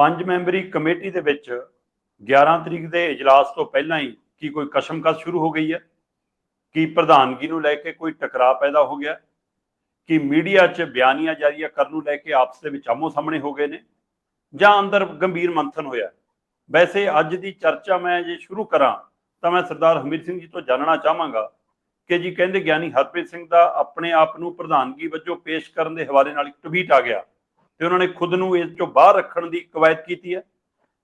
ਪੰਜ memory committee ਦੇ ਵਿੱਚ 11 ਤਰੀਕ ਦੇ ਇਜਲਾਸ ਤੋਂ ਪਹਿਲਾਂ ਹੀ ਕੀ ਕੋਈ ਕਸ਼ਮਕਸ਼ ਸ਼ੁਰੂ ਹੋ ਗਈ ਹੈ? ਕੀ ਪ੍ਰਧਾਨਗੀ ਨੂੰ ਲੈ ਕੇ ਕੋਈ ਟਕਰਾਅ ਪੈਦਾ ਹੋ ਗਿਆ? ਕਿ ਮੀਡੀਆ 'ਚ ਬਿਆਨੀਆਂ ਜਾਰੀਆਂ ਕਰਨ ਨੂੰ ਲੈ ਕੇ ਆਪਸ ਦੇ ਵਿੱਚ ਆਮੋ ਸਾਹਮਣੇ ਹੋ ਗਏ ਨੇ? ਜਾਂ ਅੰਦਰ ਗੰਭੀਰ ਮੰਥਨ ਹੋਇਆ? ਵੈਸੇ ਅੱਜ ਦੀ ਚਰਚਾ ਮੈਂ ਜੇ ਸ਼ੁਰੂ ਕਰਾਂ, ਤਾਂ ਮੈਂ ਸਰਦਾਰ ਹਮੀਰ ਸਿੰਘ ਜੀ ਤੋਂ ਜਾਣਨਾ ਚਾਹਾਂਗਾ ਕਿ ਜੀ ਕਹਿੰਦੇ ਗਿਆਨੀ ਹਰਪ੍ਰੀਤ ਸਿੰਘ ਦਾ ਆਪਣੇ ਆਪ ਨੂੰ ਪ੍ਰਧਾਨਗੀ ਵਜੋਂ ਪੇਸ਼ ਕਰਨ ਦੇ ਹਵਾਲੇ ਨਾਲ ਇੱਕ ਟਵੀਟ ਆ ਗਿਆ। ਤੇ ਉਹਨਾਂ ਨੇ ਖੁਦ ਨੂੰ ਇਸ ਚੋਂ ਬਾਹਰ ਰੱਖਣ ਦੀ ਕਵਾਇਦ ਕੀਤੀ ਹੈ।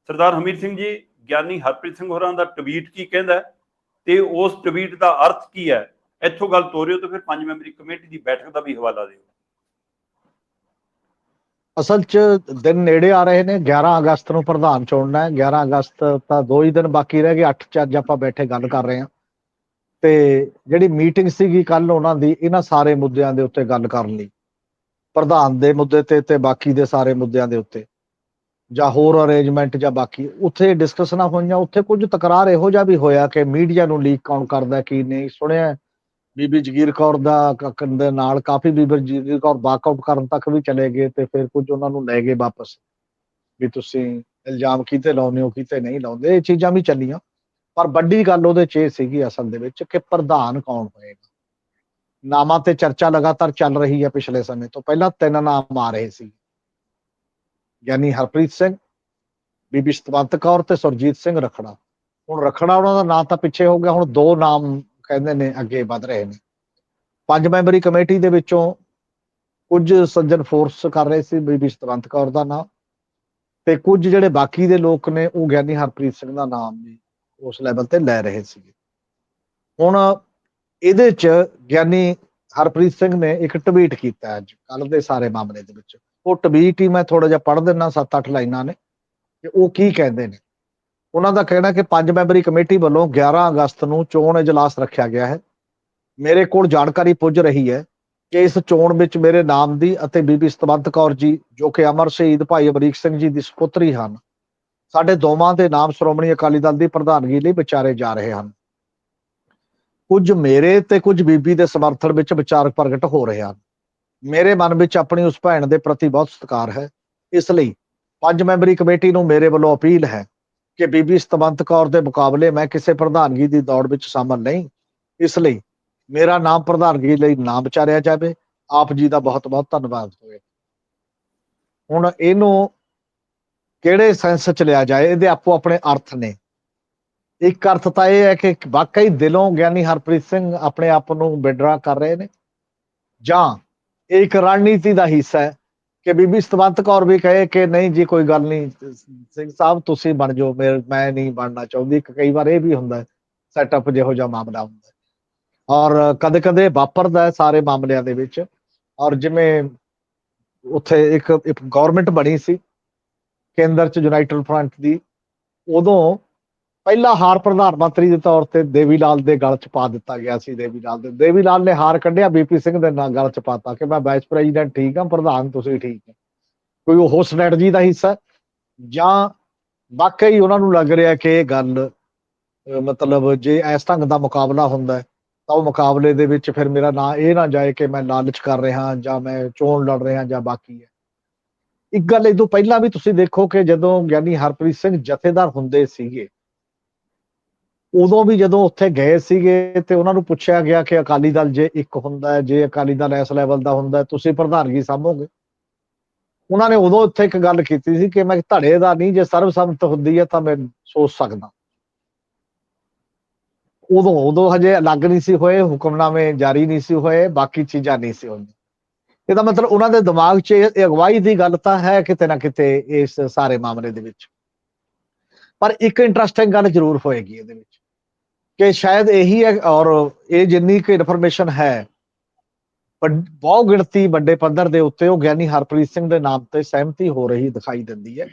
ਸਰਦਾਰ ਹਮੀਰ ਸਿੰਘ ਜੀ, ਗਿਆਨੀ ਹਰਪ੍ਰੀਤ ਸਿੰਘ ਹੋਰਾਂ ਦਾ ਟਵੀਟ ਕੀ ਕਹਿੰਦਾ ਤੇ ਉਸ ਟਵੀਟ ਦਾ ਅਰਥ ਕੀ ਹੈ? ਇੱਥੋਂ ਗੱਲ ਤੋਰਿਓ ਤੇ ਫਿਰ ਪੰਜ ਮੈਂਬਰੀ ਕਮੇਟੀ ਦੀ ਬੈਠਕ ਦਾ ਵੀ ਹਵਾਲਾ ਦਿਓ। ਅਸਲ 'ਚ ਦਿਨ ਨੇੜੇ ਆ ਰਹੇ ਨੇ 11 ਅਗਸਤ ਨੂੰ ਪ੍ਰਧਾਨ ਚੁਣਨਾ ਹੈ। 11 ਅਗਸਤ ਤਾਂ ਦੋ ਹੀ ਦਿਨ ਬਾਕੀ ਰਹਿ ਗਏ 8 ਚ ਅੱਜ ਆਪਾਂ ਬੈਠੇ ਗੱਲ ਕਰ ਰਹੇ ਹਾਂ। ਤੇ ਜਿਹੜੀ ਮੀਟਿੰਗ ਸੀਗੀ ਕੱਲ ਉਹਨਾਂ ਦੀ, ਇਹਨਾਂ ਸਾਰੇ ਮੁੱਦਿਆਂ ਦੇ ਉੱਤੇ ਗੱਲ ਕਰਨ ਲਈ। ਪ੍ਰਧਾਨ ਦੇ ਮੁੱਦੇ ਤੇ ਤੇ ਬਾਕੀ ਦੇ ਸਾਰੇ ਮੁੱਦਿਆਂ ਦੇ ਉੱਤੇ ਜਾਂ ਹੋਰ ਅਰੇਂਜਮੈਂਟ ਜਾਂ ਬਾਕੀ ਉੱਥੇ ਡਿਸਕਸ਼ਨਾਂ ਹੋਈਆਂ, ਉੱਥੇ ਕੁਝ ਤਕਰਾਰ ਇਹੋ ਜਿਹਾ ਵੀ ਹੋਇਆ ਕਿ ਮੀਡੀਆ ਨੂੰ ਲੀਕ ਕੌਣ ਕਰਦਾ, ਕੀ ਨਹੀਂ। ਸੁਣਿਆ ਬੀਬੀ ਜਗੀਰ ਕੌਰ ਦਾ ਕ- ਦੇ ਨਾਲ ਕਾਫੀ ਬੀਬੀ ਜਗੀਰ ਕੌਰ ਵਾਕਆਊਟ ਕਰਨ ਤੱਕ ਵੀ ਚਲੇ ਗਏ ਤੇ ਫਿਰ ਕੁਝ ਉਹਨਾਂ ਨੂੰ ਲੈ ਗਏ ਵਾਪਸ। ਵੀ ਤੁਸੀਂ ਇਲਜ਼ਾਮ ਕੀਤੇ ਲਾਉਂਦੇ ਹੋ, ਕੀਤੇ ਨਹੀਂ ਲਾਉਂਦੇ, ਇਹ ਚੀਜ਼ਾਂ ਵੀ ਚੱਲੀਆਂ। ਪਰ ਵੱਡੀ ਗੱਲ ਉਹਦੇ ਚ ਇਹ ਸੀਗੀ ਅਸਲ ਦੇ ਵਿੱਚ ਕਿ ਪ੍ਰਧਾਨ ਕੌਣ ਹੋਏਗਾ? ਨਾਮਾਂ ਤੇ ਚਰਚਾ ਲਗਾਤਾਰ ਚੱਲ ਰਹੀ ਹੈ ਪਿਛਲੇ ਸਮੇਂ ਤੋਂ। ਪਹਿਲਾਂ ਤਿੰਨ ਨਾਮ ਆ ਰਹੇ ਸੀ। ਯਾਨੀ ਹਰਪ੍ਰੀਤ ਸਿੰਘ, ਬੀਬੀ ਸਤਵੰਤ ਕੌਰ ਤੇ ਸੁਰਜੀਤ ਸਿੰਘ ਰਖੜਾ। ਹੁਣ ਰਖੜਾ ਉਹਨਾਂ ਦਾ ਨਾਂ ਤਾਂ ਪਿੱਛੇ ਹੋ ਗਿਆ, ਹੁਣ ਦੋ ਨਾਮ ਕਹਿੰਦੇ ਨੇ ਅੱਗੇ ਵਧ ਰਹੇ ਨੇ। ਪੰਜ ਮੈਂਬਰੀ ਕਮੇਟੀ ਦੇ ਵਿੱਚੋਂ ਕੁਝ ਸੱਜਣ ਫੋਰਸ ਕਰ ਰਹੇ ਸੀ ਬੀਬੀ ਸਤਵੰਤ ਕੌਰ ਦਾ ਨਾਮ ਤੇ ਕੁਝ ਜਿਹੜੇ ਬਾਕੀ ਦੇ ਲੋਕ ਨੇ, ਉਹ ਗਿਆਨੀ ਹਰਪ੍ਰੀਤ ਸਿੰਘ ਦਾ ਨਾਮ ਵੀ ਉਸ ਲੈਵਲ ਤੇ ਲੈ ਰਹੇ ਸੀਗੇ। ਹੁਣ ਇਹਦੇ ਚ ਗਿਆਨੀ ਹਰਪ੍ਰੀਤ ਸਿੰਘ ਨੇ ਇੱਕ ਟਵੀਟ ਕੀਤਾ ਅੱਜ ਕੱਲ ਦੇ ਸਾਰੇ ਮਾਮਲੇ ਦੇ ਵਿੱਚ। ਉਹ ਟਵੀਟ ਹੀ ਮੈਂ ਥੋੜਾ ਜਿਹਾ ਪੜ੍ਹ ਦਿੰਨਾ 7-8 ਲਾਈਨਾਂ ਨੇ। ਕਿ ਉਹ ਕੀ ਕਹਿੰਦੇ ਨੇ? ਉਹਨਾਂ ਦਾ ਕਹਿਣਾ ਕਿ ਪੰਜ ਮੈਂਬਰੀ ਕਮੇਟੀ ਵੱਲੋਂ 11 ਅਗਸਤ ਨੂੰ ਚੋਣ ਇਜਲਾਸ ਰੱਖਿਆ ਗਿਆ ਹੈ। ਮੇਰੇ ਕੋਲ ਜਾਣਕਾਰੀ ਪੁੱਜ ਰਹੀ ਹੈ ਕਿ ਇਸ ਚੋਣ ਵਿੱਚ ਮੇਰੇ ਨਾਮ ਦੀ ਅਤੇ ਬੀਬੀ ਸਤਵੰਤ ਕੌਰ ਜੀ, ਜੋ ਕਿ ਅਮਰ ਸ਼ਹੀਦ ਭਾਈ ਅਮਰੀਕ ਸਿੰਘ ਜੀ ਦੀ ਸੁਪੁੱਤਰੀ ਹਨ, ਸਾਡੇ ਦੋਵਾਂ ਦੇ ਨਾਮ ਸ਼੍ਰੋਮਣੀ ਅਕਾਲੀ ਦਲ ਦੀ ਪ੍ਰਧਾਨਗੀ ਲਈ ਵਿਚਾਰੇ ਜਾ ਰਹੇ ਹਨ। ਕੁਝ ਮੇਰੇ ਤੇ ਕੁਝ ਬੀਬੀ ਦੇ ਸਮਰਥਨ ਵਿੱਚ ਵਿਚਾਰ ਪ੍ਰਗਟ ਹੋ ਰਹੇ ਹਨ। ਮੇਰੇ ਮਨ ਵਿੱਚ ਆਪਣੀ ਉਸ ਭੈਣ ਦੇ ਪ੍ਰਤੀ ਬਹੁਤ ਸਤਿਕਾਰ ਹੈ। ਇਸ ਲਈ ਪੰਜ ਮੈਂਬਰੀ ਕਮੇਟੀ ਨੂੰ ਮੇਰੇ ਵੱਲੋਂ ਅਪੀਲ ਹੈ ਕਿ ਬੀਬੀ ਸਤਵੰਤ ਕੌਰ ਦੇ ਮੁਕਾਬਲੇ ਮੈਂ ਕਿਸੇ ਪ੍ਰਧਾਨਗੀ ਦੀ ਦੌੜ ਵਿੱਚ ਸ਼ਾਮਲ ਨਹੀਂ। ਇਸ ਲਈ ਮੇਰਾ ਨਾਮ ਪ੍ਰਧਾਨਗੀ ਲਈ ਨਾ ਵਿਚਾਰਿਆ ਜਾਵੇ। ਆਪ ਜੀ ਦਾ ਬਹੁਤ ਬਹੁਤ ਧੰਨਵਾਦ। ਹੋਵੇ ਹੁਣ ਇਹਨੂੰ ਕਿਹੜੇ ਸੈਂਸ ਚ ਲਿਆ ਜਾਏ? ਇਹਦੇ ਆਪੋ ਆਪਣੇ ਅਰਥ ਨੇ। ਇੱਕ ਅਰਥ ਤਾਂ ਇਹ ਹੈ ਕਿ ਵਾਕਈ ਦਿਲੋਂ ਗਿਆਨੀ ਹਰਪ੍ਰੀਤ ਸਿੰਘ ਆਪਣੇ ਆਪ ਨੂੰ ਵਿਡਰਾ ਕਰ ਰਹੇ ਨੇ। ਜਾਂ ਇਹ ਇੱਕ ਰਣਨੀਤੀ ਦਾ ਹਿੱਸਾ ਹੈ ਕਿ ਬੀਬੀ ਸਤਵੰਤ ਕੌਰ ਵੀ ਕਹੇ ਕਿ ਨਹੀਂ ਜੀ, ਕੋਈ ਗੱਲ ਨਹੀਂ, ਸਿੰਘ ਸਾਹਿਬ ਤੁਸੀਂ ਬਣ ਜਾਓ, ਮੈਂ ਨਹੀਂ ਬਣਨਾ ਚਾਹੁੰਦੀ। ਕਈ ਵਾਰ ਇਹ ਵੀ ਹੁੰਦਾ ਸੈਟਅਪ ਜਿਹੋ ਜਿਹਾ ਮਾਮਲਾ ਹੁੰਦਾ ਔਰ ਕਦੇ ਕਦੇ ਵਾਪਰਦਾ ਸਾਰੇ ਮਾਮਲਿਆਂ ਦੇ ਵਿੱਚ। ਔਰ ਜਿਵੇਂ ਉੱਥੇ ਇੱਕ ਇੱਕ ਗਵਰਨਮੈਂਟ ਬਣੀ ਸੀ, ਕੇਂਦਰ ਚ ਯੂਨਾਈਟਿਡ ਫਰੰਟ ਦੀ, ਉਦੋਂ ਪਹਿਲਾ ਹਾਰ ਪ੍ਰਧਾਨ ਮੰਤਰੀ ਦੇ ਤੌਰ ਤੇ ਦੇਵੀ ਲਾਲ ਦੇ ਗਲ ਚ ਪਾ ਦਿੱਤਾ ਗਿਆ ਸੀ, ਦੇਵੀ ਲਾਲ ਦੇ। ਦੇਵੀ ਲਾਲ ਨੇ ਹਾਰ ਕੱਢਿਆ ਬੀਪੀ ਸਿੰਘ ਦੇ ਨਾਲ ਗਲ ਚ ਪਾਤਾ ਕਿ ਮੈਂ ਵਾਈਸ ਪ੍ਰੈਜ਼ੀਡੈਂਟ ਠੀਕ ਹਾਂ, ਪ੍ਰਧਾਨ ਤੁਸੀਂ ਠੀਕ ਹੈ। ਕੋਈ ਉਹ ਸਟ੍ਰੈਟਜੀ ਦਾ ਹਿੱਸਾ ਜਾਂ ਵਾਕਈ ਉਹਨਾਂ ਨੂੰ ਲੱਗ ਰਿਹਾ ਕਿ ਇਹ ਗੱਲ ਮਤਲਬ ਜੇ ਇਸ ਢੰਗ ਦਾ ਮੁਕਾਬਲਾ ਹੁੰਦਾ ਤਾਂ ਉਹ ਮੁਕਾਬਲੇ ਦੇ ਵਿੱਚ ਫਿਰ ਮੇਰਾ ਨਾਂ ਇਹ ਨਾ ਜਾਏ ਕਿ ਮੈਂ ਲਾਲਚ ਕਰ ਰਿਹਾ ਜਾਂ ਮੈਂ ਚੋਣ ਲੜ ਰਿਹਾ ਜਾਂ ਬਾਕੀ ਹੈ। ਇੱਕ ਗੱਲ ਇਹ ਤੋਂ ਪਹਿਲਾਂ ਵੀ ਤੁਸੀਂ ਦੇਖੋ ਕਿ ਜਦੋਂ ਗਿਆਨੀ ਹਰਪ੍ਰੀਤ ਸਿੰਘ ਜਥੇਦਾਰ ਹੁੰਦੇ ਸੀਗੇ ਉਦੋਂ ਵੀ ਜਦੋਂ ਉੱਥੇ ਗਏ ਸੀਗੇ ਤੇ ਉਹਨਾਂ ਨੂੰ ਪੁੱਛਿਆ ਗਿਆ ਕਿ ਅਕਾਲੀ ਦਲ ਜੇ ਇੱਕ ਹੁੰਦਾ ਹੈ, ਜੇ ਅਕਾਲੀ ਦਲ ਇਸ ਲੈਵਲ ਦਾ ਹੁੰਦਾ ਤੁਸੀਂ ਪ੍ਰਧਾਨਗੀ ਸਾਂਭੋਗੇ? ਉਹਨਾਂ ਨੇ ਉਦੋਂ ਉੱਥੇ ਇੱਕ ਗੱਲ ਕੀਤੀ ਸੀ ਕਿ ਮੈਂ ਧੜੇ ਦਾ ਨਹੀਂ, ਜੇ ਸਰਬਸੰਮਤ ਹੁੰਦੀ ਹੈ ਤਾਂ ਮੈਂ ਸੋਚ ਸਕਦਾ। ਉਦੋਂ ਉਦੋਂ ਹਜੇ ਅਲੱਗ ਨਹੀਂ ਸੀ ਹੋਏ, ਹੁਕਮਨਾਮੇ ਜਾਰੀ ਨਹੀਂ ਸੀ ਹੋਏ, ਬਾਕੀ ਚੀਜ਼ਾਂ ਨਹੀਂ ਸੀ ਹੁੰਦੀਆਂ ਇਹਦਾ ਮਤਲਬ ਉਹਨਾਂ ਦੇ ਦਿਮਾਗ 'ਚ ਇਹ ਅਗਵਾਈ ਦੀ ਗੱਲ ਤਾਂ ਹੈ ਕਿਤੇ ਨਾ ਕਿਤੇ ਇਸ ਸਾਰੇ ਮਾਮਲੇ ਦੇ ਵਿੱਚ। ਪਰ ਇੱਕ ਇੰਟਰਸਟਿੰਗ ਗੱਲ ਜ਼ਰੂਰ ਹੋਏਗੀ ਇਹਦੇ ਵਿੱਚ ਕਿ ਸ਼ਾਇਦ ਇਹੀ ਹੈ ਔਰ ਇਹ ਜਿੰਨੀ ਕੁ ਇਨਫੋਰਮੇਸ਼ਨ ਹੈ ਪਰ ਬਹੁਤ ਗਿਣਤੀ ਵੱਡੇ ਪੱਧਰ ਦੇ ਉੱਤੇ ਉਹ ਗਿਆਨੀ ਹਰਪ੍ਰੀਤ ਸਿੰਘ ਦੇ ਨਾਮ ਤੇ ਸਹਿਮਤੀ ਹੋ ਰਹੀ ਦਿਖਾਈ ਦਿੰਦੀ ਹੈ।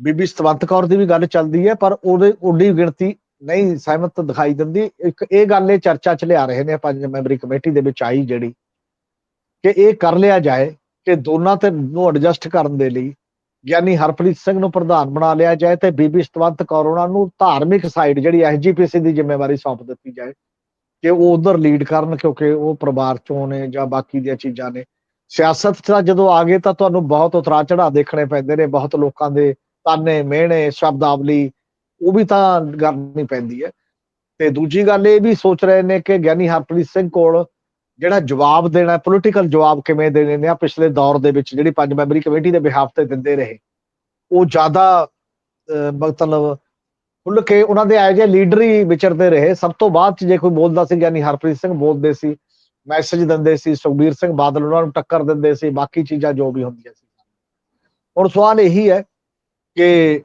ਬੀਬੀ ਸਤਵੰਤ ਕੌਰ ਦੀ ਵੀ ਗੱਲ ਚੱਲਦੀ ਹੈ, ਪਰ ਉਹਦੇ ਉੱਡੀ ਗਿਣਤੀ ਨਹੀਂ ਸਹਿਮਤ ਦਿਖਾਈ ਦਿੰਦੀ। ਇੱਕ ਇਹ ਗੱਲ ਇਹ ਚਰਚਾ ਚ ਲਿਆ ਰਹੇ ਨੇ ਪੰਜ ਮੈਂਬਰੀ ਕਮੇਟੀ ਦੇ ਵਿੱਚ ਆਈ ਜਿਹੜੀ ਕਿ ਇਹ ਕਰ ਲਿਆ ਜਾਏ ਕਿ ਦੋਨਾਂ ਤੇ ਨੂੰ ਐਡਜਸਟ ਕਰਨ ਦੇ ਲਈ ਗਿਆਨੀ ਹਰਪ੍ਰੀਤ ਸਿੰਘ ਨੂੰ ਪ੍ਰਧਾਨ ਬਣਾ ਲਿਆ ਜਾਏ ਤੇ ਬੀਬੀ ਸਤਵੰਤ ਕੌਰ ਉਹਨਾਂ ਨੂੰ ਧਾਰਮਿਕ ਸਾਈਡ ਜਿਹੜੀ ਐਸਜੀਪੀਸੀ ਦੀ ਜ਼ਿੰਮੇਵਾਰੀ ਸੌਂਪ ਦਿੱਤੀ ਜਾਏ ਕਿ ਉਹ ਉਧਰ ਲੀਡ ਕਰਨ ਕਿਉਂਕਿ ਉਹ ਪਰਿਵਾਰ ਚੋਂ ਨੇ ਜਾਂ ਬਾਕੀ ਦੀਆਂ ਚੀਜ਼ਾਂ ਨੇ। ਸਿਆਸਤ 'ਚ ਤਾਂ ਜਦੋਂ ਆ ਗਏ ਤਾਂ ਤੁਹਾਨੂੰ ਬਹੁਤ ਉਤਰਾ ਚੜਾ ਦੇਖਣੇ ਪੈਂਦੇ ਨੇ, ਬਹੁਤ ਲੋਕਾਂ ਦੇ ਤਾਨੇ, ਮਿਹਣੇ, ਸ਼ਬਦਾਵਲੀ, ਉਹ ਵੀ ਤਾਂ ਕਰਨੀ ਪੈਂਦੀ ਹੈ। ਤੇ ਦੂਜੀ ਗੱਲ ਇਹ ਵੀ ਸੋਚ ਰਹੇ ਨੇ ਕਿ ਗਿਆਨੀ ਹਰਪ੍ਰੀਤ ਸਿੰਘ ਕੋਲ ਜਿਹੜਾ ਜਵਾਬ ਦੇਣਾ ਪੋਲੀਟੀਕਲ ਜਵਾਬ ਕਿਵੇਂ ਦੇਣੇ ਨੇ ਆ? ਪਿਛਲੇ ਦੌਰ ਦੇ ਵਿੱਚ ਜਿਹੜੀ ਪੰਜ ਮੈਂਬਰੀ ਕਮੇਟੀ ਦੇ ਬਿਹਾਫ ਤੇ ਦਿੰਦੇ ਰਹੇ, ਉਹ ਜ਼ਿਆਦਾ ਮਤਲਬ ਖੁੱਲ ਕੇ ਉਹਨਾਂ ਦੇ ਆਏ ਜੇ ਲੀਡਰ ਹੀ ਵਿਚਰਦੇ ਰਹੇ। ਸਭ ਤੋਂ ਬਾਅਦ ਚ ਜੇ ਕੋਈ ਬੋਲਦਾ ਸੀ ਗਿਆਨੀ ਹਰਪ੍ਰੀਤ ਸਿੰਘ ਬੋਲਦੇ ਸੀ ਮੈਸੇਜ ਦਿੰਦੇ ਸੀ, ਸੁਖਬੀਰ ਸਿੰਘ ਬਾਦਲ ਉਹਨਾਂ ਨੂੰ ਟੱਕਰ ਦਿੰਦੇ ਸੀ, ਬਾਕੀ ਚੀਜ਼ਾਂ ਜੋ ਵੀ ਹੁੰਦੀਆਂ ਸੀ। ਹੁਣ ਸਵਾਲ ਇਹੀ ਹੈ ਕਿ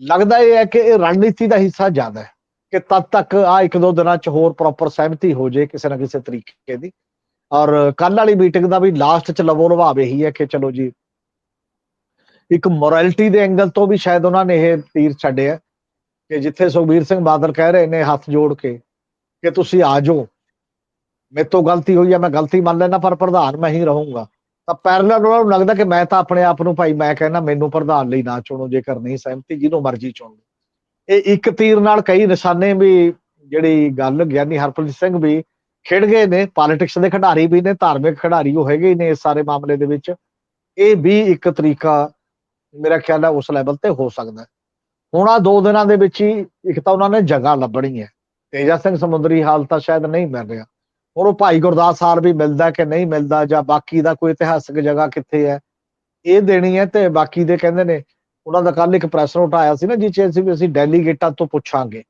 ਲੱਗਦਾ ਇਹ ਹੈ ਕਿ ਇਹ ਰਣਨੀਤੀ ਦਾ ਹਿੱਸਾ ਜ਼ਿਆਦਾ ਹੈ। ਕਿ ਤਦ ਤੱਕ ਆ ਇੱਕ ਦੋ ਦਿਨਾਂ ਚ ਹੋਰ ਪ੍ਰੋਪਰ ਸਹਿਮਤੀ ਹੋ ਜੇ ਕਿਸੇ ਨਾ ਕਿਸੇ ਤਰੀਕੇ ਦੀ। ਔਰ ਕੱਲ ਵਾਲੀ ਮੀਟਿੰਗ ਦਾ ਵੀ ਲਾਸਟ ਚ ਲਵੋ ਲਵਾਬ ਇਹੀ ਹੈ ਕਿ ਚਲੋ ਜੀ, ਇੱਕ ਮੋਰੈਲਿਟੀ ਦੇ ਐਂਗਲ ਤੋਂ ਵੀ ਸ਼ਾਇਦ ਉਹਨਾਂ ਨੇ ਇਹ ਤੀਰ ਛੱਡਿਆ ਕਿ ਜਿੱਥੇ ਸੁਖਬੀਰ ਸਿੰਘ ਬਾਦਲ ਕਹਿ ਰਹੇ ਨੇ ਹੱਥ ਜੋੜ ਕੇ ਕਿ ਤੁਸੀਂ ਆ ਜਾਓ। ਮੇਰੇ ਤੋਂ ਗਲਤੀ ਹੋਈ ਹੈ ਮੈਂ ਗਲਤੀ ਮੰਨ ਲੈਣਾ ਪਰ ਪ੍ਰਧਾਨ ਮੈਂ ਹੀ ਰਹੂੰਗਾ। ਤਾਂ ਪੈਰਲਲ ਉਹਨਾਂ ਨੂੰ ਲੱਗਦਾ ਕਿ ਮੈਂ ਤਾਂ ਆਪਣੇ ਆਪ ਨੂੰ ਭਾਈ ਮੈਂ ਕਹਿੰਦਾ ਮੈਨੂੰ ਪ੍ਰਧਾਨ ਲਈ ਨਾ ਚੁਣੋ, ਜੇਕਰ ਨਹੀਂ ਸਹਿਮਤੀ, ਜਿਹਨੂੰ ਮਰਜ਼ੀ ਚੁਣ ਲਓ। ਇਹ ਇੱਕ ਤੀਰ ਨਾਲ ਕਈ ਨਿਸ਼ਾਨੇ ਵੀ ਜਿਹੜੀ ਗੱਲ ਗਿਆਨੀ ਹਰਪ੍ਰੀਤ ਸਿੰਘ ਵੀ ਖੇਡ ਗਏ ਨੇ ਪੋਲਿਟਿਕਸ ਦੇ ਖਿਡਾਰੀ ਵੀ ਨੇ, ਧਾਰਮਿਕ ਖਿਡਾਰੀ ਉਹ ਹੈਗੇ ਨੇ ਇਸ ਸਾਰੇ ਮਾਮਲੇ ਦੇ ਵਿੱਚ। ਇਹ ਵੀ ਇੱਕ ਤਰੀਕਾ ਮੇਰਾ ਖਿਆਲ ਹੈ ਉਸ ਲੈਵਲ ਤੇ ਹੋ ਸਕਦਾ ਹੁਣ ਆ ਦੋ ਦਿਨਾਂ ਦੇ ਵਿੱਚ ਹੀ ਇੱਕ ਤਾਂ ਉਹਨਾਂ ਨੇ ਜਗ੍ਹਾ ਲੱਭਣੀ ਹੈ। ਤੇਜਾ ਸਿੰਘ ਸਮੁੰਦਰੀ ਹਾਲ ਤਾਂ ਸ਼ਾਇਦ ਨਹੀਂ ਮਿਲ ਰਿਹਾ। ਹੁਣ ਉਹ ਭਾਈ ਗੁਰਦਾਸ ਹਾਲ ਵੀ ਮਿਲਦਾ ਕਿ ਨਹੀਂ ਮਿਲਦਾ ਜਾਂ ਬਾਕੀ ਦਾ ਕੋਈ ਇਤਿਹਾਸਕ ਜਗ੍ਹਾ ਕਿੱਥੇ ਹੈ, ਇਹ ਦੇਣੀ ਹੈ ਤੇ ਬਾਕੀ ਦੇ ਕਹਿੰਦੇ ਨੇ ਉਹਨਾਂ ਦਾ ਕੱਲ ਇੱਕ ਪ੍ਰੈਸ ਨੋਟ ਆਇਆ ਸੀ ਨਾ ਜਿਸ ਅਸੀਂ ਵੀ ਅਸੀਂ ਡੈਲੀਗੇਟਾਂ ਤੋਂ ਪੁੱਛਾਂਗੇ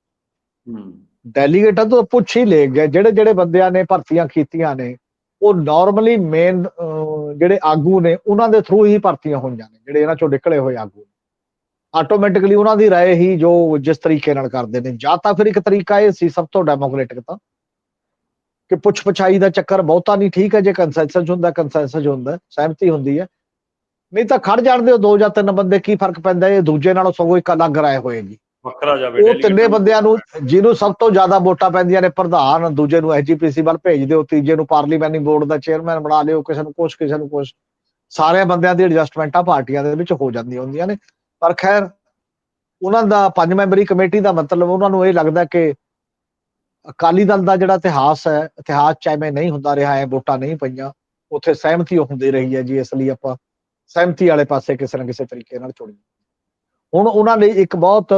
ਹੂੰ ਡੈਲੀਗੇਟਾਂ ਤੋਂ ਪੁੱਛ ਹੀ ਲੈ ਗਏ ਜਿਹੜੇ ਜਿਹੜੇ ਬੰਦਿਆਂ ਨੇ ਭਰਤੀਆਂ ਕੀਤੀਆਂ ਨੇ ਉਹ ਨਾਰਮਲੀ ਮੇਨ ਜਿਹੜੇ ਆਗੂ ਨੇ ਉਹਨਾਂ ਦੇ ਥਰੂ ਹੀ ਭਰਤੀਆਂ ਹੋਈਆਂ ਨੇ ਜਿਹੜੇ ਇਹਨਾਂ ਚੋਂ ਨਿਕਲੇ ਹੋਏ ਆਗੂ ਆਟੋਮੈਟਿਕਲੀ ਉਹਨਾਂ ਦੀ رائے ਹੀ ਜੋ ਜਿਸ ਤਰੀਕੇ ਨਾਲ ਕਰਦੇ ਨੇ ਜਾਂ ਤਾਂ ਫਿਰ ਇੱਕ ਤਰੀਕਾ ਇਹ ਸੀ ਸਭ ਤੋਂ ਡੈਮੋਕ੍ਰੈਟਿਕ ਤਾਂ ਕਿ ਪੁੱਛ ਪਛਾਈ ਦਾ ਚੱਕਰ ਬਹੁਤਾ ਨਹੀਂ ਠੀਕ ਹੈ ਜੇ ਕੰਸੈਂਸਸ ਹੁੰਦਾ ਕੰਸੈਂਸਸ ਹੁੰਦਾ ਸਹਿਮਤੀ ਹੁੰਦੀ ਹੈ ਨਹੀਂ ਤਾਂ ਖੜ ਜਾਣਦੇ ਹੋ ਦੋ ਜਾਂ ਤਿੰਨ ਬੰਦੇ ਕੀ ਫ਼ਰਕ ਪੈਂਦਾ? ਇਹ ਦੂਜੇ ਨਾਲੋਂ ਸਗੋਂ ਇੱਕ ਅਲੱਗ ਰਾਏ ਹੋਏਗੀ। ਵੱਖਰਾ ਜਾਵੇ ਉਹ ਤਿੰਨੇ ਬੰਦਿਆਂ ਨੂੰ ਜਿਹਨੂੰ ਸਭ ਤੋਂ ਜ਼ਿਆਦਾ ਵੋਟਾਂ ਪੈਂਦੀਆਂ ਨੇ ਪ੍ਰਧਾਨ ਦੂਜੇ ਨੂੰ ਐਸਜੀਪੀਸੀ ਵੱਲ ਭੇਜ ਦਿਓ ਤੀਜੇ ਨੂੰ ਪਾਰਲੀਮੈਂਟਰੀ ਬੋਰਡ ਦਾ ਚੇਅਰਮੈਨ ਬਣਾ ਲਿਓ ਕਿਸੇ ਨੂੰ ਕੁਛ ਕਿਸੇ ਨੂੰ ਕੁਛ। ਸਾਰੇ ਬੰਦਿਆਂ ਦੀ ਐਡਜਸਟਮੈਂਟਾਂ ਪਾਰਟੀਆਂ ਦੇ ਵਿੱਚ ਹੋ ਜਾਂਦੀਆਂ ਹੁੰਦੀਆਂ ਨੇ। ਪਰ ਖੈਰ ਉਹਨਾਂ ਦਾ ਪੰਜ ਮੈਂਬਰੀ ਕਮੇਟੀ ਦਾ ਮਤਲਬ ਉਹਨਾਂ ਨੂੰ ਇਹ ਲੱਗਦਾ ਕਿ ਅਕਾਲੀ ਦਲ ਦਾ ਜਿਹੜਾ ਇਤਿਹਾਸ ਹੈ ਇਤਿਹਾਸ ਚ ਐਵੇਂ ਨਹੀਂ ਹੁੰਦਾ ਰਿਹਾ ਹੈ ਵੋਟਾਂ ਨਹੀਂ ਪਈਆਂ। ਉੱਥੇ ਸਹਿਮਤੀ ਹੁੰਦੀ ਰਹੀ ਹੈ ਜੀ ਇਸ ਲਈ ਆਪਾਂ ਸਹਿਮਤੀ ਵਾਲੇ ਪਾਸੇ ਕਿਸੇ ਨਾ ਕਿਸੇ ਤਰੀਕੇ ਨਾਲ ਚੁਣੀ ਹੁਣ ਉਹਨਾਂ ਲਈ ਇੱਕ ਬਹੁਤ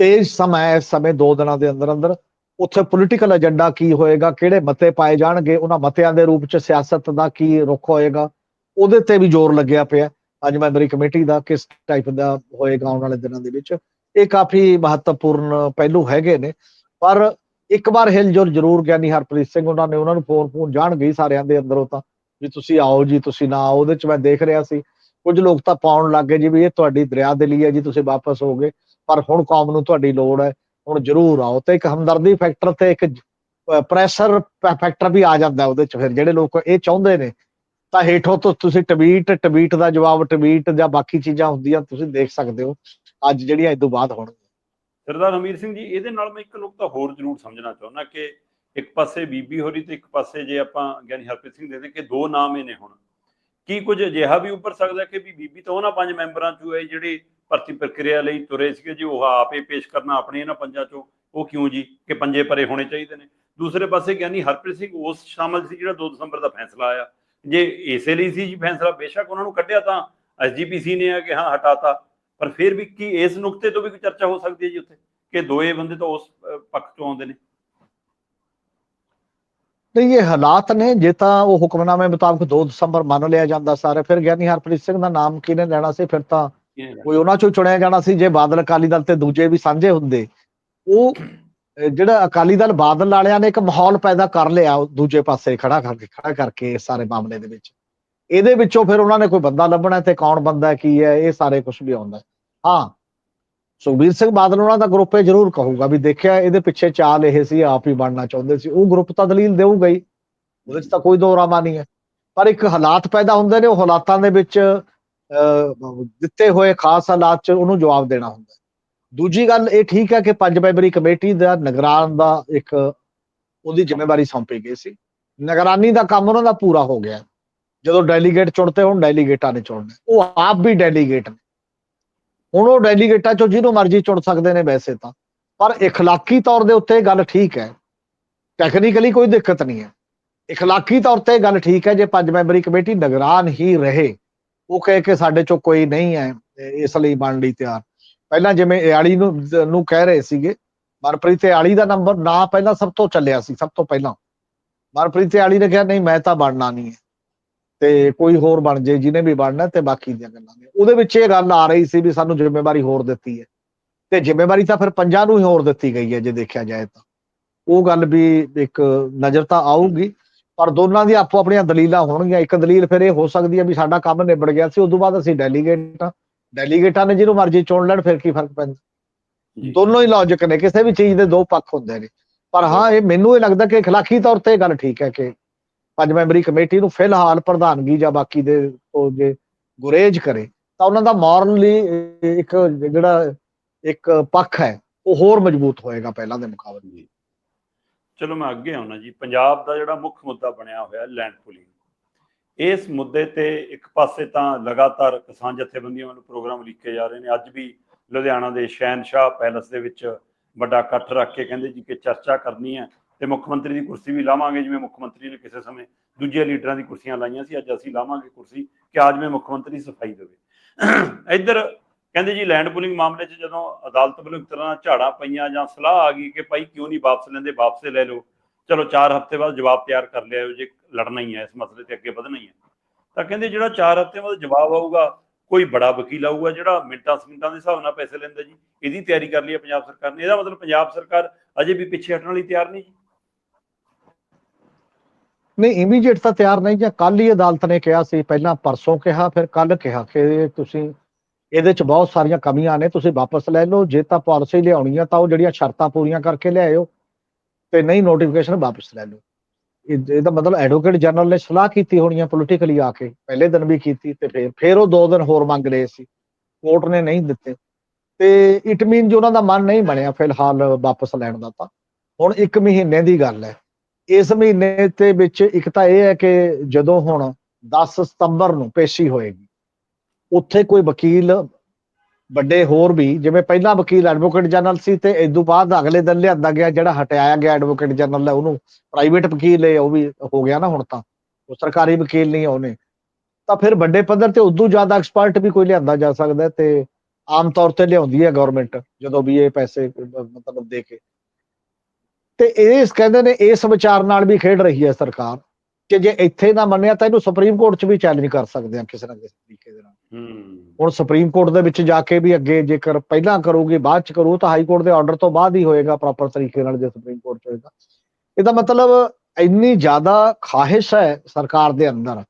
ਤੇਜ਼ ਸਮਾਂ ਹੈ ਇਸ ਸਮੇਂ, ਦੋ ਦਿਨਾਂ ਦੇ ਅੰਦਰ ਅੰਦਰ। ਉੱਥੇ ਪੋਲੀਟੀਕਲ ਏਜੰਡਾ ਕੀ ਹੋਏਗਾ, ਕਿਹੜੇ ਮਤੇ ਪਾਏ ਜਾਣਗੇ, ਉਹਨਾਂ ਮਤਿਆਂ ਦੇ ਰੂਪ ਚ ਸਿਆਸਤ ਦਾ ਕੀ ਰੁਖ ਹੋਏਗਾ, ਉਹਦੇ ਤੇ ਵੀ ਜ਼ੋਰ ਲੱਗਿਆ ਪਿਆ। ਅੱਜ ਮੈਂਬਰੀ ਕਮੇਟੀ ਦਾ ਕਿਸ ਟਾਈਪ ਦਾ ਹੋਏਗਾ ਆਉਣ ਵਾਲੇ ਦਿਨਾਂ ਦੇ ਵਿੱਚ, ਇਹ ਕਾਫੀ ਮਹੱਤਵਪੂਰਨ ਪਹਿਲੂ ਹੈਗੇ ਨੇ। ਪਰ ਇੱਕ ਵਾਰ ਹਿਲਜੁਲ ਜ਼ਰੂਰ ਗਿਆਨੀ ਹਰਪ੍ਰੀਤ ਸਿੰਘ ਉਹਨਾਂ ਨੇ ਉਹਨਾਂ ਨੂੰ ਫੋਨ ਫੋਨ ਜਾਣ ਗਈ ਸਾਰਿਆਂ ਦੇ ਅੰਦਰੋਂ ਤਾਂ। ਵੀ ਤੁਸੀਂ ਆਓ ਜੀ, ਤੁਸੀਂ ਨਾ ਆਓ, ਉਹਦੇ ਚ ਮੈਂ ਦੇਖ ਰਿਹਾ ਸੀ। ਕੁਝ ਲੋਕ ਤਾਂ ਪਾਉਣ ਲੱਗ ਜੀ ਵੀ ਇਹ ਤੁਹਾਡੀ ਦਰਿਆ ਦੇ ਲਈ ਹੈ ਜੀ, ਤੁਸੀਂ ਵਾਪਸ ਹੋਗੇ ਪਰ ਹੁਣ ਕੌਮ ਨੂੰ ਤੁਹਾਡੀ ਲੋੜ ਹੈ, ਹੁਣ ਜ਼ਰੂਰ ਆਓ। ਤੇ ਇੱਕ ਹਮਦਰਦੀ ਫੈਕਟਰ ਤੇ ਇੱਕ ਪ੍ਰੈਸ਼ਰ ਫੈਕਟਰ ਵੀ ਆ ਜਾਂਦਾ ਉਹਦੇ ਚ ਫਿਰ। ਜਿਹੜੇ ਲੋਕ ਇਹ ਚਾਹੁੰਦੇ ਨੇ, ਤਾਂ ਹੇਠੋਂ ਤੋਂ ਤੁਸੀਂ ਟਵੀਟ ਟਵੀਟ ਦਾ ਜਵਾਬ ਟਵੀਟ ਜਾਂ ਬਾਕੀ ਚੀਜ਼ਾਂ ਹੁੰਦੀਆਂ ਤੁਸੀਂ ਦੇਖ ਸਕਦੇ ਹੋ। ਅੱਜ ਜਿਹੜੀਆਂ ਇਸ ਤੋਂ ਬਾਅਦ ਹੋਣਗੀਆਂ। ਸਰਦਾਰ ਹਮੀਰ ਸਿੰਘ ਜੀ, ਇਹਦੇ ਨਾਲ ਮੈਂ ਇੱਕ ਨੁਕਤਾ ਹੋਰ ਜ਼ਰੂਰ ਸਮਝਣਾ ਚਾਹੁੰਦਾ ਕਿ ਇੱਕ ਪਾਸੇ ਬੀਬੀ ਹੋਰੀ ਤੇ ਇੱਕ ਪਾਸੇ ਜੇ ਆਪਾਂ ਗਿਆਨੀ ਹਰਪ੍ਰੀਤ ਸਿੰਘ ਦੇ ਦੇ ਕਿ ਦੋ ਨਾਮ ਇਹ ਨੇ ਹੁਣ। ਕੀ ਕੁਝ ਅਜਿਹਾ ਵੀ ਉੱਪਰ ਸਕਦਾ ਕਿ ਵੀ ਬੀਬੀ ਤਾਂ ਉਹਨਾਂ ਪੰਜ ਮੈਂਬਰਾਂ ਚੋਂ ਹੈ ਜਿਹੜੇ ਭਰਤੀ ਪ੍ਰਕਿਰਿਆ ਲਈ ਤੁਰੇ ਸੀਗੇ ਜੀ, ਉਹ ਆਪੇ ਪੇਸ਼ ਕਰਨਾ ਆਪਣੇ ਇਹਨਾਂ ਪੰਜਾਂ ਚੋਂ, ਉਹ ਕਿਉਂ ਜੀ? ਕਿ ਪੰਜੇ ਪਰੇ ਹੋਣੇ ਚਾਹੀਦੇ ਨੇ। ਦੂਸਰੇ ਪਾਸੇ ਗਿਆਨੀ ਹਰਪ੍ਰੀਤ ਸਿੰਘ ਉਸ ਸ਼ਾਮਲ ਸੀ ਜਿਹੜਾ 2 ਦਸੰਬਰ ਦਾ ਫੈਸਲਾ ਆਇਆ। ਜੇ ਇਸੇ ਲਈ ਸੀ ਜੀ ਫੈਸਲਾ, ਬੇਸ਼ੱਕ ਉਹਨਾਂ ਨੂੰ ਕੱਢਿਆ ਤਾਂ ਐਸਜੀਪੀਸੀ ਨੇ ਆ ਕਿ ਹਾਂ ਹਟਾਤਾ। ਪਰ ਫਿਰ ਵੀ ਕੀ ਇਸ ਨੁਕਤੇ ਤੋਂ ਵੀ ਕੋਈ ਚਰਚਾ ਹੋ ਸਕਦੀ ਹੈ ਜੀ ਉੱਥੇ? ਕਿ ਦੋਏ ਬੰਦੇ ਤਾਂ ਉਸ ਪੱਖ ਤੋਂ ਆਉਂਦੇ ਨੇ। ਨਹੀਂ ਇਹ ਹਾਲਾਤ ਨੇ ਜੇ ਤਾਂ ਉਹ ਹੁਕਮਨਾਮੇ ਮੁਤਾਬਕ 2 ਦਸੰਬਰ ਮੰਨ ਲਿਆ ਜਾਂਦਾ ਸਾਰੇ ਫਿਰ ਗਿਆਨੀ ਹਰਪ੍ਰੀਤ ਸਿੰਘ ਦਾ ਨਾਮ ਕਿਹਨੇ ਲੈਣਾ ਸੀ? ਫਿਰ ਤਾਂ ਕੋਈ ਉਹਨਾਂ ਚੋਂ ਚੁਣਿਆ ਜਾਣਾ ਸੀ ਜੇ ਬਾਦਲ ਅਕਾਲੀ ਦਲ ਤੇ ਦੂਜੇ ਵੀ ਸਾਂਝੇ ਹੁੰਦੇ। ਉਹ ਜਿਹੜਾ ਅਕਾਲੀ ਦਲ ਬਾਦਲ ਵਾਲਿਆਂ ਨੇ ਇੱਕ ਮਾਹੌਲ ਪੈਦਾ ਕਰ ਲਿਆ ਦੂਜੇ ਪਾਸੇ ਖੜਾ ਕਰਕੇ ਖੜਾ ਕਰਕੇ ਸਾਰੇ ਮਾਮਲੇ ਦੇ ਵਿੱਚ। ਇਹਦੇ ਵਿੱਚੋਂ ਫਿਰ ਉਹਨਾਂ ਨੇ ਕੋਈ ਬੰਦਾ ਲੱਭਣਾ ਤੇ ਕੌਣ ਬੰਦਾ ਕੀ ਹੈ ਇਹ ਸਾਰੇ ਕੁਝ ਵੀ ਆਉਂਦਾ ਹੈ। ਸੁਖਬੀਰ ਸਿੰਘ ਬਾਦਲ ਉਹਨਾਂ ਦਾ ਗਰੁੱਪ ਇਹ ਜ਼ਰੂਰ ਕਹੂਗਾ ਵੀ ਦੇਖਿਆ ਇਹਦੇ ਪਿੱਛੇ ਚਾਲ ਇਹ ਸੀ, ਆਪ ਹੀ ਬਣਨਾ ਚਾਹੁੰਦੇ ਸੀ। ਉਹ ਗਰੁੱਪ ਤਾਂ ਦਲੀਲ ਦੇਊਗਾ ਹੀ। ਉਹਦੇ 'ਚ ਤਾਂ ਕੋਈ ਦੋ ਰਾਮਾ ਨਹੀਂ ਹੈ। ਪਰ ਇੱਕ ਹਾਲਾਤ ਪੈਦਾ ਹੁੰਦੇ ਨੇ, ਉਹ ਹਾਲਾਤਾਂ ਦੇ ਵਿੱਚ ਦਿੱਤੇ ਹੋਏ ਖਾਸ ਹਾਲਾਤ 'ਚ ਉਹਨੂੰ ਜਵਾਬ ਦੇਣਾ ਹੁੰਦਾ ਦੂਜੀ ਗੱਲ ਇਹ ਠੀਕ ਹੈ ਕਿ ਪੰਜ ਮੈਂਬਰੀ ਕਮੇਟੀ ਦਾ ਨਿਗਰਾਨ ਦਾ ਇੱਕ ਉਹਦੀ ਜ਼ਿੰਮੇਵਾਰੀ ਸੌਂਪੀ ਗਈ ਸੀ। ਨਿਗਰਾਨੀ ਦਾ ਕੰਮ ਉਹਨਾਂ ਦਾ ਪੂਰਾ ਹੋ ਗਿਆ। ਜਦੋਂ ਡੈਲੀਗੇਟ ਚੁਣਤੇ ਹੁਣ ਡੈਲੀਗੇਟਾਂ ਨੇ ਚੁਣਨਾ ਉਹ ਆਪ ਵੀ ਡੈਲੀਗੇਟ ਨੇ। ਹੁਣ ਉਹ ਡੈਲੀਗੇਟਾਂ ਚੋਂ ਜਿਹਨੂੰ ਮਰਜ਼ੀ ਚੁਣ ਸਕਦੇ ਨੇ ਵੈਸੇ ਤਾਂ ਪਰ اخلاقی ਤੌਰ ਦੇ ਉੱਤੇ ਇਹ ਗੱਲ ਠੀਕ ਹੈ ਟੈਕਨੀਕਲੀ ਕੋਈ ਦਿੱਕਤ ਨਹੀਂ ਹੈ اخلاقی ਤੌਰ ਤੇ ਇਹ ਗੱਲ ਠੀਕ ਹੈ ਜੇ ਪੰਜ ਮੈਂਬਰੀ ਕਮੇਟੀ ਨਿਗਰਾਨ ਹੀ ਰਹੇ ਉਹ ਕਹੇ ਕਿ ਸਾਡੇ ਚੋਂ ਕੋਈ ਨਹੀਂ ਹੈ ਇਹ- ਇਸ ਲਈ ਬਣਨ ਲਈ ਤਿਆਰ ਪਹਿਲਾਂ ਜਿਵੇਂ ਇਆਲੀ ਨੂੰ ਨੂੰ ਕਹਿ ਰਹੇ ਸੀਗੇ ਮਨਪ੍ਰੀਤ ਇਆਲੀ ਦਾ ਨੰਬਰ ਨਾ ਪਹਿਲਾਂ ਸਭ ਤੋਂ ਚੱਲਿਆ ਸੀ ਸਭ ਤੋਂ ਪਹਿਲਾਂ ਮਨਪ੍ਰੀਤ ਇਆਲੀ ਨੇ ਕਿਹਾ ਨਹੀਂ ਮੈਂ ਤਾਂ ਬਣਨਾ ਨਹੀਂ ਹੈ ਤੇ ਕੋਈ ਹੋਰ ਬਣ ਜੇ ਜਿਹਨੇ ਵੀ ਬਣਨਾ ਤੇ ਬਾਕੀ ਦੀਆਂ ਗੱਲਾਂ ਨੇ। ਉਹਦੇ ਵਿੱਚ ਇਹ ਗੱਲ ਆ ਰਹੀ ਸੀ ਵੀ ਸਾਨੂੰ ਜ਼ਿੰਮੇਵਾਰੀ ਹੋਰ ਦਿੱਤੀ ਹੈ। ਤੇ ਜ਼ਿੰਮੇਵਾਰੀ ਤਾਂ ਫਿਰ ਪੰਜਾਂ ਨੂੰ ਹੀ ਹੋਰ ਦਿੱਤੀ ਗਈ ਹੈ ਜੇ ਦੇਖਿਆ ਜਾਏ ਤਾਂ। ਉਹ ਗੱਲ ਵੀ ਇੱਕ ਨਜ਼ਰ ਤਾਂ ਆਊਗੀ ਪਰ ਦੋਨਾਂ ਦੀ ਆਪੋ ਆਪਣੀਆਂ ਦਲੀਲਾਂ ਹੋਣਗੀਆਂ। ਇੱਕ ਦਲੀਲ ਫਿਰ ਇਹ ਹੋ ਸਕਦੀ ਹੈ ਵੀ ਸਾਡਾ ਕੰਮ ਨਿਬੜ ਗਿਆ ਸੀ ਉਸ ਤੋਂ ਬਾਅਦ ਅਸੀਂ ਡੈਲੀਗੇਟ ਡੈਲੀਗੇਟਾਂ ਨੇ ਜਿਹਨੂੰ ਮਰਜ਼ੀ ਚੁਣ ਲੈਣ ਫਿਰ ਕੀ ਫ਼ਰਕ ਪੈਂਦਾ? ਦੋਨੋਂ ਹੀ ਲੌਜੀਕ ਨੇ ਕਿਸੇ ਵੀ ਚੀਜ਼ ਦੇ ਦੋ ਪੱਖ ਹੁੰਦੇ ਨੇ। ਪਰ ਹਾਂ ਇਹ ਮੈਨੂੰ ਇਹ ਲੱਗਦਾ ਕਿ ਖਲਾਕੀ ਤੌਰ ਤੇ ਇਹ ਗੱਲ ਠੀਕ ਹੈ ਕਿ ਪੰਜ ਮੈਂਬਰੀ ਕਮੇਟੀ ਨੂੰ ਫਿਲਹਾਲ ਪ੍ਰਧਾਨਗੀ ਜਾਂ ਬਾਕੀ ਦੇ ਉਹ ਜੇ ਗੁਰੇਜ ਕਰੇ, ਤਾਂ ਉਹਨਾਂ ਦਾ ਮੋਰਲੀ ਇੱਕ ਜਿਹੜਾ ਇੱਕ ਪੱਖ ਹੈ, ਉਹ ਹੋਰ ਮਜ਼ਬੂਤ ਹੋਏਗਾ ਪਹਿਲਾਂ ਦੇ ਮੁਕਾਬਲੇ। ਜੀ। ਚਲੋ ਮੈਂ ਅੱਗੇ ਆਉਣਾ ਜੀ। ਪੰਜਾਬ ਦਾ ਜਿਹੜਾ ਮੁੱਖ ਮੁੱਦਾ ਬਣਿਆ ਹੋਇਆ ਲੈਂਡ ਪੁਲਿੰਗ ਇਸ ਮੁੱਦੇ ਤੇ ਇੱਕ ਪਾਸੇ ਤਾਂ ਲਗਾਤਾਰ ਕਿਸਾਨ ਜਥੇਬੰਦੀਆਂ ਵੱਲੋਂ ਪ੍ਰੋਗਰਾਮ ਲਿਖੇ ਜਾ ਰਹੇ ਨੇ। ਅੱਜ ਵੀ ਲੁਧਿਆਣਾ ਦੇ ਸ਼ਹਿਨਸ਼ਾਹ ਪੈਲਸ ਦੇ ਵਿੱਚ ਵੱਡਾ ਇਕੱਠ ਰੱਖ ਕੇ ਕਹਿੰਦੇ ਜੀ ਕਿ ਚਰਚਾ ਕਰਨੀ ਹੈ। ਤੇ ਮੁੱਖ ਮੰਤਰੀ ਦੀ ਕੁਰਸੀ ਵੀ ਲਾਵਾਂਗੇ, ਜਿਵੇਂ ਮੁੱਖ ਮੰਤਰੀ ਨੇ ਕਿਸੇ ਸਮੇਂ ਦੂਜੇ ਲੀਡਰਾਂ ਦੀ ਕੁਰਸੀਆਂ ਲਾਈਆਂ ਸੀ, ਅੱਜ ਅਸੀਂ ਲਾਵਾਂਗੇ ਕੁਰਸੀ ਕਿ ਅੱਜ ਮੈਂ ਮੁੱਖ ਮੰਤਰੀ ਸਫ਼ਾਈ ਦੇਵੇ। ਇੱਧਰ ਕਹਿੰਦੇ ਜੀ ਲੈਂਡ ਪੁਲਿੰਗ ਮਾਮਲੇ 'ਚ ਜਦੋਂ ਅਦਾਲਤ ਵੱਲੋਂ ਇੱਕ ਤਰ੍ਹਾਂ ਝਾੜਾਂ ਪਈਆਂ ਜਾਂ ਸਲਾਹ ਆ ਗਈ ਕਿ ਭਾਈ ਕਿਉਂ ਨਹੀਂ ਵਾਪਸ ਲੈਂਦੇ, ਵਾਪਸੇ ਲੈ ਲਓ, ਚਲੋ 4 ਹਫ਼ਤੇ ਬਾਅਦ ਜਵਾਬ ਤਿਆਰ ਕਰ ਲਿਆ ਜੇ ਲੜਨਾ ਹੀ ਹੈ, ਇਸ ਮਸਲੇ ਤੇ ਅੱਗੇ ਵਧਣਾ ਹੀ ਹੈ। ਤਾਂ ਕਹਿੰਦੇ ਜਿਹੜਾ 4 ਹਫ਼ਤੇ ਬਾਅਦ ਜਵਾਬ ਆਊਗਾ, ਕੋਈ ਬੜਾ ਵਕੀਲ ਆਊਗਾ ਜਿਹੜਾ ਮਿੰਟਾਂ ਸਕਿੰਟਾਂ ਦੇ ਹਿਸਾਬ ਨਾਲ ਪੈਸੇ ਲੈਂਦਾ ਜੀ, ਇਹਦੀ ਤਿਆਰੀ ਕਰ ਲਈ ਹੈ ਪੰਜਾਬ ਸਰਕਾਰ ਨੇ। ਇਹਦਾ ਮਤਲਬ ਪੰਜਾਬ ਸਰਕਾਰ ਅਜੇ ਵੀ ਪਿੱਛੇ ਹਟਣ ਲਈ ਤਿਆਰ ਨਹੀਂ ਜੀ। ਨਹੀਂ ਇਮੀਡੀਏਟ ਤਾਂ ਤਿਆਰ ਨਹੀਂ, ਜਾਂ ਕੱਲ ਹੀ ਅਦਾਲਤ ਨੇ ਕਿਹਾ ਸੀ, ਪਹਿਲਾਂ ਪਰਸੋਂ ਕਿਹਾ, ਫਿਰ ਕੱਲ ਕਿਹਾ ਕਿ ਤੁਸੀਂ ਇਹਦੇ ਚ ਬਹੁਤ ਸਾਰੀਆਂ ਕਮੀਆਂ ਨੇ, ਤੁਸੀਂ ਵਾਪਸ ਲੈ ਲਓ, ਜੇ ਤਾਂ ਪਾਲਿਸੀ ਲਿਆਉਣੀ ਆ ਤਾਂ ਉਹ ਜਿਹੜੀਆਂ ਸ਼ਰਤਾਂ ਪੂਰੀਆਂ ਕਰਕੇ ਲਿਆਇਓ, ਤੇ ਨਹੀਂ ਨੋਟੀਫਿਕੇਸ਼ਨ ਵਾਪਸ ਲੈ ਲਓ। ਇਹਦਾ ਮਤਲਬ ਐਡਵੋਕੇਟ ਜਨਰਲ ਨੇ ਸਲਾਹ ਕੀਤੀ ਹੋਣੀ ਆ ਪੋਲੀਟੀਕਲੀ ਆ ਕੇ, ਪਹਿਲੇ ਦਿਨ ਵੀ ਕੀਤੀ, ਤੇ ਫਿਰ ਫਿਰ ਉਹ ਦੋ ਦਿਨ ਹੋਰ ਮੰਗ ਲਏ ਸੀ ਕੋਰਟ ਨੇ ਨਹੀਂ ਦਿੱਤੇ। ਤੇ ਇਟ ਮੀਨ ਜੋ ਉਹਨਾਂ ਦਾ ਮਨ ਨਹੀਂ ਬਣਿਆ, ਫਿਲਹਾਲ ਵਾਪਸ ਲੈਣ ਦਾ ਤਾਂ। ਹੁਣ 1 ਮਹੀਨੇ ਦੀ ਗੱਲ ਹੈ। ਇਸ ਮਹੀਨੇ ਦੇ ਵਿੱਚ ਇੱਕ ਤਾਂ ਇਹ ਹੈ ਕਿ ਜਦੋਂ ਹੁਣ 10 ਸਤੰਬਰ ਨੂੰ ਪੇਸ਼ੀ ਹੋਏਗੀ, ਉੱਥੇ ਕੋਈ ਵਕੀਲ ਵੱਡੇ ਹੋਰ ਵੀ, ਜਿਵੇਂ ਪਹਿਲਾਂ ਵਕੀਲ ਐਡਵੋਕੇਟ ਜਨਰਲ ਸੀ ਤੇ ਇਦੋਂ ਬਾਅਦ ਅਗਲੇ ਦਿਨ ਲਿਆਂਦਾ ਗਿਆ ਜਿਹੜਾ ਹਟਾਇਆ ਗਿਆ ਐਡਵੋਕੇਟ ਜਨਰਲ ਹੈ ਉਹਨੂੰ ਪ੍ਰਾਈਵੇਟ ਵਕੀਲ ਹੈ ਉਹ ਵੀ ਹੋ ਗਿਆ ਨਾ ਹੁਣ ਤਾਂ, ਉਹ ਸਰਕਾਰੀ ਵਕੀਲ ਨਹੀਂ ਉਹਨੇ। ਤਾਂ ਫਿਰ ਵੱਡੇ ਪੱਧਰ ਤੇ ਉਦੋਂ ਜ਼ਿਆਦਾ ਐਕਸਪਰਟ ਵੀ ਕੋਈ ਲਿਆਂਦਾ ਜਾ ਸਕਦਾ ਤੇ ਆਮ ਤੌਰ ਤੇ ਲਿਆਉਂਦੀ ਹੈ ਗਵਰਨਮੈਂਟ ਜਦੋਂ ਵੀ ਇਹ ਪੈਸੇ, ਮਤਲਬ ਦੇ ਕੇ। ਤੇ ਇਸ ਕਹਿੰਦੇ ਨੇ ਇਸ ਵਿਚਾਰ ਨਾਲ ਵੀ ਖੇਡ ਰਹੀ ਹੈ ਸਰਕਾਰ ਕਿ ਜੇ ਇੱਥੇ ਨਾ ਮੰਨਿਆ ਤਾਂ ਇਹਨੂੰ ਸੁਪਰੀਮ ਕੋਰਟ 'ਚ ਵੀ ਚੈਲੰਜ ਕਰ ਸਕਦੇ ਆ ਕਿਸੇ ਨਾ ਕਿਸੇ ਤਰੀਕੇ ਦੇ ਨਾਲ। ਹੂੰ। ਹੁਣ ਸੁਪਰੀਮ ਕੋਰਟ ਦੇ ਵਿੱਚ ਜਾ ਕੇ ਵੀ ਅੱਗੇ ਜੇਕਰ ਪਹਿਲਾਂ ਕਰੋਗੇ ਬਾਅਦ ਚ ਕਰੂ ਤਾਂ ਹਾਈ ਕੋਰਟ ਦੇ ਆਰਡਰ ਤੋਂ ਬਾਅਦ ਹੀ ਹੋਏਗਾ ਪ੍ਰੋਪਰ ਤਰੀਕੇ ਨਾਲ ਜੇ ਸੁਪਰੀਮ ਕੋਰਟ ਚ ਹੋਏਗਾ। ਇਹਦਾ ਮਤਲਬ ਇੰਨੀ ਜ਼ਿਆਦਾ ਖਾਹਿਸ਼ ਹੈ ਸਰਕਾਰ ਦੇ ਅੰਦਰ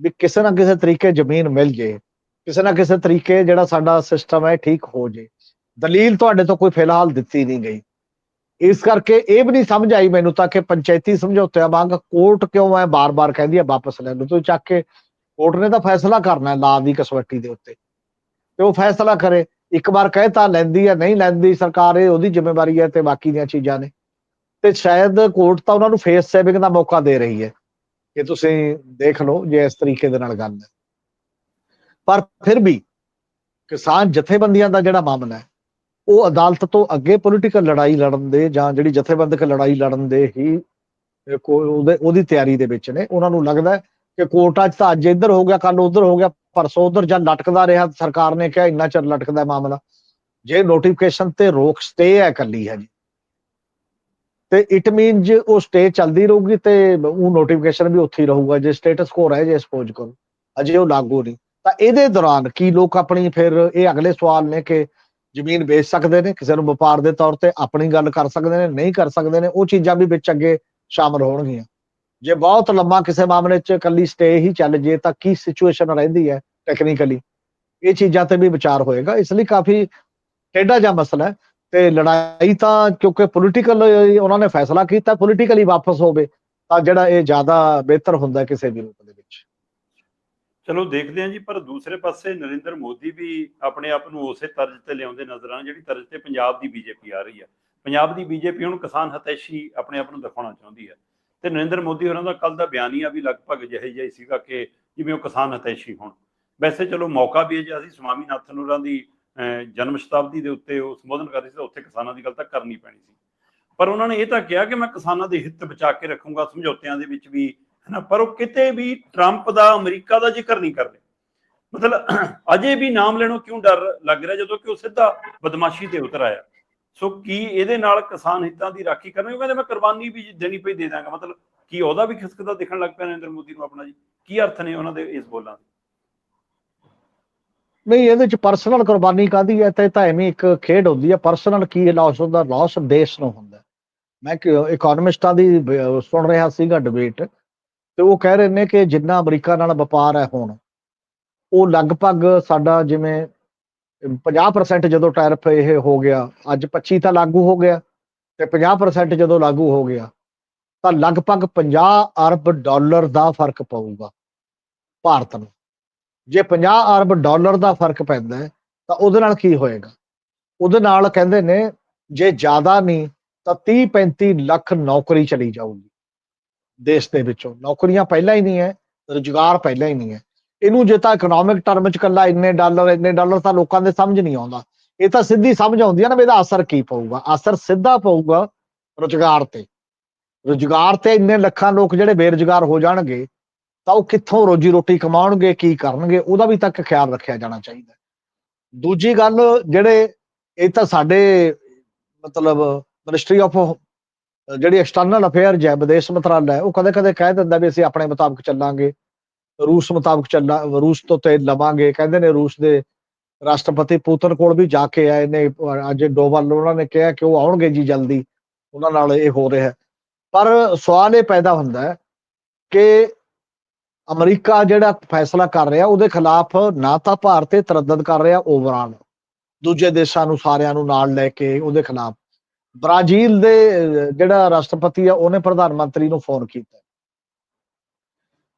ਵੀ ਕਿਸੇ ਨਾ ਕਿਸੇ ਤਰੀਕੇ ਜ਼ਮੀਨ ਮਿਲ ਜੇ ਕਿਸੇ ਨਾ ਕਿਸੇ ਤਰੀਕੇ ਜਿਹੜਾ ਸਾਡਾ ਸਿਸਟਮ ਹੈ ਠੀਕ ਹੋ ਜੇ। ਦਲੀਲ ਤੁਹਾਡੇ ਤੋਂ ਕੋਈ ਫਿਲਹਾਲ ਦਿੱਤੀ ਨਹੀਂ ਗਈ। ਇਸ ਕਰਕੇ ਇਹ ਵੀ ਨਹੀਂ ਸਮਝ ਆਈ ਮੈਨੂੰ ਤਾਂ ਕਿ ਪੰਚਾਇਤੀ ਸਮਝੌਤਿਆਂ ਵਾਂਗ ਕੋਰਟ ਕਿਉਂ ਹੈ ਬਾਰ-ਬਾਰ ਕਹਿੰਦੀ ਹੈ ਵਾਪਸ ਲੈ ਲਓ। ਤੁਸੀਂ ਚੱਕ ਕੇ ਕੋਰਟ ਨੇ ਤਾਂ ਫੈਸਲਾ ਕਰਨਾ ਹੈ ਲਾ ਦੀ ਕਸਵੱਟੀ ਦੇ ਉੱਤੇ। ਤੇ ਉਹ ਫੈਸਲਾ ਕਰੇ। ਇੱਕ ਵਾਰ ਕਹੇ ਤਾਂ ਲੈਂਦੀ ਹੈ ਨਹੀਂ ਲੈਂਦੀ ਸਰਕਾਰ ਇਹ ਉਹਦੀ ਜ਼ਿੰਮੇਵਾਰੀ ਹੈ ਤੇ ਬਾਕੀ ਦੀਆਂ ਚੀਜ਼ਾਂ ਨੇ। ਤੇ ਸ਼ਾਇਦ ਕੋਰਟ ਤਾਂ ਉਹਨਾਂ ਨੂੰ ਫੇਸ ਸੇਵਿੰਗ ਦਾ ਮੌਕਾ ਦੇ ਰਹੀ ਹੈ। ਕਿ ਤੁਸੀਂ ਦੇਖ ਲਓ ਜੇ ਇਸ ਤਰੀਕੇ ਦੇ ਨਾਲ ਗੱਲ ਹੈ। ਪਰ ਫਿਰ ਵੀ ਕਿਸਾਨ ਜਥੇਬੰਦੀਆਂ ਦਾ ਜਿਹੜਾ ਮਾਮਲਾ ਹੈ ਉਹ ਅਦਾਲਤ ਤੋਂ ਅੱਗੇ ਪੋਲੀਟੀਕਲ ਲੜਾਈ ਲੜਨ ਦੇ ਜਾਂ ਜਿਹੜੀ ਜਥੇਬੰਦਕ ਲੜਾਈ ਲੜਨ ਦੇ ਹੀ ਉਹਦੇ, ਉਹਦੀ ਤਿਆਰੀ ਦੇ ਵਿੱਚ ਨੇ। ਉਹਨਾਂ ਨੂੰ ਲੱਗਦਾ ਕਿ ਕੋਰਟਾਂ 'ਚ ਤਾਂ ਅੱਜ ਇੱਧਰ ਹੋ ਗਿਆ ਕੱਲ ਉੱਧਰ ਹੋ ਗਿਆ, ਪਰਸੋਂ ਉੱਧਰ ਜਾਂ ਲਟਕਦਾ ਰਿਹਾ। ਸਰਕਾਰ ਨੇ ਕਿਹਾ ਇੰਨਾ ਚਿਰ ਲਟਕਦਾ ਮਾਮਲਾ। ਜੇ ਨੋਟੀਫਿਕੇਸ਼ਨ ਤੇ ਰੋਕ ਸਟੇ ਹੈ ਕੱਲੀ ਹੈ ਜੀ। ਤੇ ਇਟ ਮੀਨਸ ਉਹ ਸਟੇ ਚੱਲਦੀ ਰਹੂਗੀ ਤੇ ਉਹ ਨੋਟੀਫਿਕੇਸ਼ਨ ਵੀ ਉੱਥੇ ਹੀ ਰਹੂਗਾ, ਜੇ ਸਟੇਟਸ ਕੋ ਰਹਿ, ਜੇ ਸਪੋਜ਼ ਕਰੋ। ਅਜੇ ਉਹ ਲਾਗੂ ਨਹੀਂ। ਤਾਂ ਇਹਦੇ ਦੌਰਾਨ ਕੀ ਲੋਕ ਆਪਣੀ ਫਿਰ ਇਹ ਅਗਲੇ ਸਵਾਲ ਨੇ ਕਿ ਜ਼ਮੀਨ ਵੇਚ ਸਕਦੇ ਨੇ, ਕਿਸੇ ਨੂੰ ਵਪਾਰ ਦੇ ਤੌਰ ਤੇ ਆਪਣੀ ਗੱਲ ਕਰ ਸਕਦੇ ਨੇ, ਨਹੀਂ ਕਰ ਸਕਦੇ ਨੇ, ਉਹ ਚੀਜ਼ਾਂ ਵੀ ਵਿੱਚ ਅੱਗੇ ਸ਼ਾਮਲ ਹੋਣਗੀਆਂ। ਜੇ ਬਹੁਤ ਲੰਮਾ ਕਿਸੇ ਮਾਮਲੇ 'ਚ ਇਕੱਲੀ ਸਟੇ ਹੀ ਚੱਲ ਜੇ, ਤਾਂ ਕੀ ਸਿਚੁਏਸ਼ਨ ਰਹਿੰਦੀ ਹੈ ਟੈਕਨੀਕਲੀ ਇਹ ਚੀਜ਼ਾਂ ਤੇ ਵੀ ਵਿਚਾਰ ਹੋਏਗਾ। ਇਸ ਲਈ ਕਾਫੀ ਟੇਢਾ ਜਿਹਾ ਮਸਲਾ ਹੈ ਤੇ ਲੜਾਈ ਤਾਂ ਕਿਉਂਕਿ ਪੋਲੀਟੀਕਲ ਉਹਨਾਂ ਨੇ ਫੈਸਲਾ ਕੀਤਾ ਪੋਲੀਟੀਕਲੀ ਵਾਪਸ ਹੋਵੇ ਤਾਂ ਜਿਹੜਾ ਇਹ ਜ਼ਿਆਦਾ ਬਿਹਤਰ ਹੁੰਦਾ ਕਿਸੇ ਵੀ ਰੂਪ ਦੇ ਚਲੋ ਦੇਖਦੇ ਹਾਂ ਜੀ, ਪਰ ਦੂਸਰੇ ਪਾਸੇ ਨਰਿੰਦਰ ਮੋਦੀ ਵੀ ਆਪਣੇ ਆਪ ਨੂੰ ਉਸੇ ਤਰਜ਼ ਤੇ ਲਿਆਉਂਦੇ ਨਜ਼ਰ ਆਉਣ, ਜਿਹੜੀ ਤਰਜ਼ ਤੇ ਪੰਜਾਬ ਦੀ ਬੀਜੇਪੀ ਆ ਰਹੀ ਹੈ ਪੰਜਾਬ ਦੀ ਬੀਜੇਪੀ ਹੁਣ ਕਿਸਾਨ ਹਤੈਸ਼ੀ ਆਪਣੇ ਆਪ ਨੂੰ ਦਿਖਾਉਣਾ ਚਾਹੁੰਦੀ ਹੈ ਤੇ ਨਰਿੰਦਰ ਮੋਦੀ ਹੋਰਾਂ ਦਾ ਕੱਲ ਦਾ ਬਿਆਨ ਹੀ ਆ ਵੀ ਲਗਭਗ ਜਿਹੇ ਜਿਹਾ ਹੀ ਸੀਗਾ ਕਿ ਜਿਵੇਂ ਉਹ ਕਿਸਾਨ ਹਤੈਸ਼ੀ ਹੋਣ। ਵੈਸੇ ਚਲੋ ਮੌਕਾ ਵੀ ਹੈ ਜੇ ਅਸੀਂ ਸਵਾਮੀ ਹੋਰਾਂ ਦੀ ਜਨਮ ਸ਼ਤਾਬਦੀ ਦੇ ਉੱਤੇ ਉਹ ਸੰਬੋਧਨ ਕਰ ਰਹੇ ਸੀ ਉੱਥੇ ਕਿਸਾਨਾਂ ਦੀ ਗੱਲ ਤਾਂ ਕਰਨੀ ਪੈਣੀ ਸੀ। ਪਰ ਉਹਨਾਂ ਨੇ ਇਹ ਤਾਂ ਕਿਹਾ ਕਿ ਮੈਂ ਕਿਸਾਨਾਂ ਦੇ ਹਿੱਤ ਬਚਾ ਕੇ ਰੱਖੂੰਗਾ, ਸਮਝੌਤਿਆਂ ਦੇ ਵਿੱਚ ਵੀ ਹਨਾ? ਪਰ ਉਹ ਕਿਤੇ ਵੀ ਟਰੰਪ ਦਾ, ਅਮਰੀਕਾ ਦਾ ਜ਼ਿਕਰ ਨਹੀਂ ਕਰਦੇ। ਮਤਲਬ ਅਜੇ ਵੀ ਨਾਮ ਲੈਣੋਂ ਕਿਉਂ ਡਰ ਲੱਗ ਰਿਹਾ, ਜਦੋਂ ਕਿ ਉਹ ਸਿੱਧਾ ਬਦਮਾਸ਼ੀ ਤੇ ਉਤਰ ਆਇਆ। ਸੋ ਕੀ ਇਹਦੇ ਨਾਲ ਕਿਸਾਨ ਹਿੱਤਾਂ ਦੀ ਰਾਖੀ ਕਰਨਗੇ? ਉਹ ਕਹਿੰਦੇ, ਮੈਂ ਕੁਰਬਾਨੀ ਵੀ ਦੇਣੀ ਪਈ, ਦੇ ਦਾਂਗਾ। ਮਤਲਬ ਕੀ ਉਹਦਾ ਵੀ ਖਿਸਕਦਾ ਦਿਖਣ ਲੱਗ ਪਿਆ ਨਰਿੰਦਰ ਮੋਦੀ ਨੂੰ ਆਪਣਾ ਜੀ? ਕੀ ਅਰਥ ਨੇ ਉਹਨਾਂ ਦੇ ਇਸ ਬੋਲਾਂ ਦੇ? ਨਹੀਂ, ਇਹਦੇ ਚ ਪਰਸਨਲ ਕੁਰਬਾਨੀ ਕਾਦੀ ਹੈ? ਤੇ ਤਾਂ ਐਵੇਂ ਇੱਕ ਖੇਡ ਹੁੰਦੀ ਹੈ ਪਰਸਨਲ ਕੀ ਲਾਸ ਹੁੰਦਾ? ਲਾਸ ਦੇਸ਼ ਨੂੰ ਹੁੰਦਾ। ਮੈਂ ਇਕਨੋਮਿਸਟਾਂ ਦੀ ਸੁਣ ਰਿਹਾ ਸੀਗਾ ਡਿਬੇਟ ਤੇ ਉਹ ਕਹਿ ਰਹੇ ਨੇ ਕਿ ਜਿੰਨਾ ਅਮਰੀਕਾ ਨਾਲ ਵਪਾਰ ਹੈ ਹੁਣ, ਉਹ ਲਗਭਗ ਸਾਡਾ ਜਿਵੇਂ 50% ਜਦੋਂ ਟੈਰਿਫ ਇਹ ਹੋ ਗਿਆ, ਅੱਜ 25 ਤਾਂ ਲਾਗੂ ਹੋ ਗਿਆ ਤੇ 50% ਜਦੋਂ ਲਾਗੂ ਹੋ ਗਿਆ, ਤਾਂ ਲਗਭਗ 50 ਅਰਬ ਡਾਲਰ ਦਾ ਫ਼ਰਕ ਪਊਗਾ ਭਾਰਤ ਨੂੰ। ਜੇ 50 ਅਰਬ ਡਾਲਰ ਦਾ ਫ਼ਰਕ ਪੈਂਦਾ ਤਾਂ ਉਹਦੇ ਨਾਲ ਕੀ ਹੋਏਗਾ? ਉਹਦੇ ਨਾਲ ਕਹਿੰਦੇ ਨੇ, ਜੇ ਜ਼ਿਆਦਾ ਨਹੀਂ, ਤਾਂ 30 35 ਲੱਖ ਨੌਕਰੀ ਚਲੀ ਜਾਊਗੀ। ਦੇਸ਼ ਦੇ ਵਿੱਚੋਂ। ਨੌਕਰੀਆਂ ਪਹਿਲਾਂ ਹੀ ਨਹੀਂ ਹੈ, ਰੁਜ਼ਗਾਰ ਪਹਿਲਾਂ ਹੀ ਨਹੀਂ ਹੈ। ਇਹਨੂੰ ਜੇ ਤਾਂ ਇਕਨੋਮਿਕ ਟਰਮ ਚ ਕੱਲਾ ਇੰਨੇ ਡਾਲਰ ਇੰਨੇ ਡਾਲਰ ਤਾਂ ਲੋਕਾਂ ਦੇ ਸਮਝ ਨਹੀਂ ਆਉਂਦਾ। ਇਹ ਤਾਂ ਸਿੱਧੀ ਸਮਝ ਆਉਂਦੀ ਹੈ ਨਾ ਵੀ ਇਹਦਾ ਅਸਰ ਕੀ ਪਊਗਾ। ਅਸਰ ਸਿੱਧਾ ਪਊਗਾ ਰੁਜ਼ਗਾਰ ਤੇ। ਰੁਜ਼ਗਾਰ ਤੇ ਇੰਨੇ ਲੱਖਾਂ ਲੋਕ ਜਿਹੜੇ ਬੇਰੁਜ਼ਗਾਰ ਹੋ ਜਾਣਗੇ, ਤਾਂ ਉਹ ਕਿੱਥੋਂ ਰੋਜੀ ਰੋਟੀ ਕਮਾਉਣਗੇ, ਕੀ ਕਰਨਗੇ, ਉਹਦਾ ਵੀ ਤੱਕ ਖਿਆਲ ਰੱਖਿਆ ਜਾਣਾ ਚਾਹੀਦਾ। ਦੂਜੀ ਗੱਲ ਜਿਹੜੇ, ਇਹ ਤਾਂ ਸਾਡੇ ਮਤਲਬ ਮਿਨਿਸਟਰੀ ਆਫ ਜਿਹੜੀ ਐਕਸਟਰਨਲ ਅਫੇਅਰਸ ਹੈ ਵਿਦੇਸ਼ ਮੰਤਰਾਲਾ ਹੈ, ਉਹ ਕਦੇ ਕਦੇ ਕਹਿ ਦਿੰਦਾ ਵੀ ਅਸੀਂ ਆਪਣੇ ਮੁਤਾਬਕ ਚੱਲਾਂਗੇ। ਰੂਸ ਮੁਤਾਬਕ ਚੱਲਾਂ, ਰੂਸ ਤੋਂ ਤੇਲ ਲਵਾਂਗੇ। ਕਹਿੰਦੇ ਨੇ ਰੂਸ ਦੇ ਰਾਸ਼ਟਰਪਤੀ ਪੁਤਨ ਕੋਲ ਵੀ ਜਾ ਕੇ ਆਏ ਨੇ। ਅੱਜ ਡੋਵਲ ਉਹਨਾਂ ਨੇ ਕਿਹਾ ਕਿ ਉਹ ਆਉਣਗੇ ਜੀ ਜਲਦੀ। ਉਹਨਾਂ ਨਾਲ ਇਹ ਹੋ ਰਿਹਾ ਪਰ ਸਵਾਲ ਇਹ ਪੈਦਾ ਹੁੰਦਾ ਹੈ ਕਿ ਅਮਰੀਕਾ ਜਿਹੜਾ ਫੈਸਲਾ ਕਰ ਰਿਹਾ, ਉਹਦੇ ਖਿਲਾਫ ਨਾ ਤਾਂ ਭਾਰਤ ਇਹ ਤਰਦਦ ਕਰ ਰਿਹਾ ਓਵਰਆਲ ਦੂਜੇ ਦੇਸ਼ਾਂ ਨੂੰ ਸਾਰਿਆਂ ਨੂੰ ਨਾਲ ਲੈ ਕੇ ਉਹਦੇ ਖਿਲਾਫ। ਬ੍ਰਾਜ਼ੀਲ ਦੇ ਜਿਹੜਾ ਰਾਸ਼ਟਰਪਤੀ ਆ, ਉਹਨੇ ਪ੍ਰਧਾਨ ਮੰਤਰੀ ਨੂੰ ਫੋਨ ਕੀਤਾ।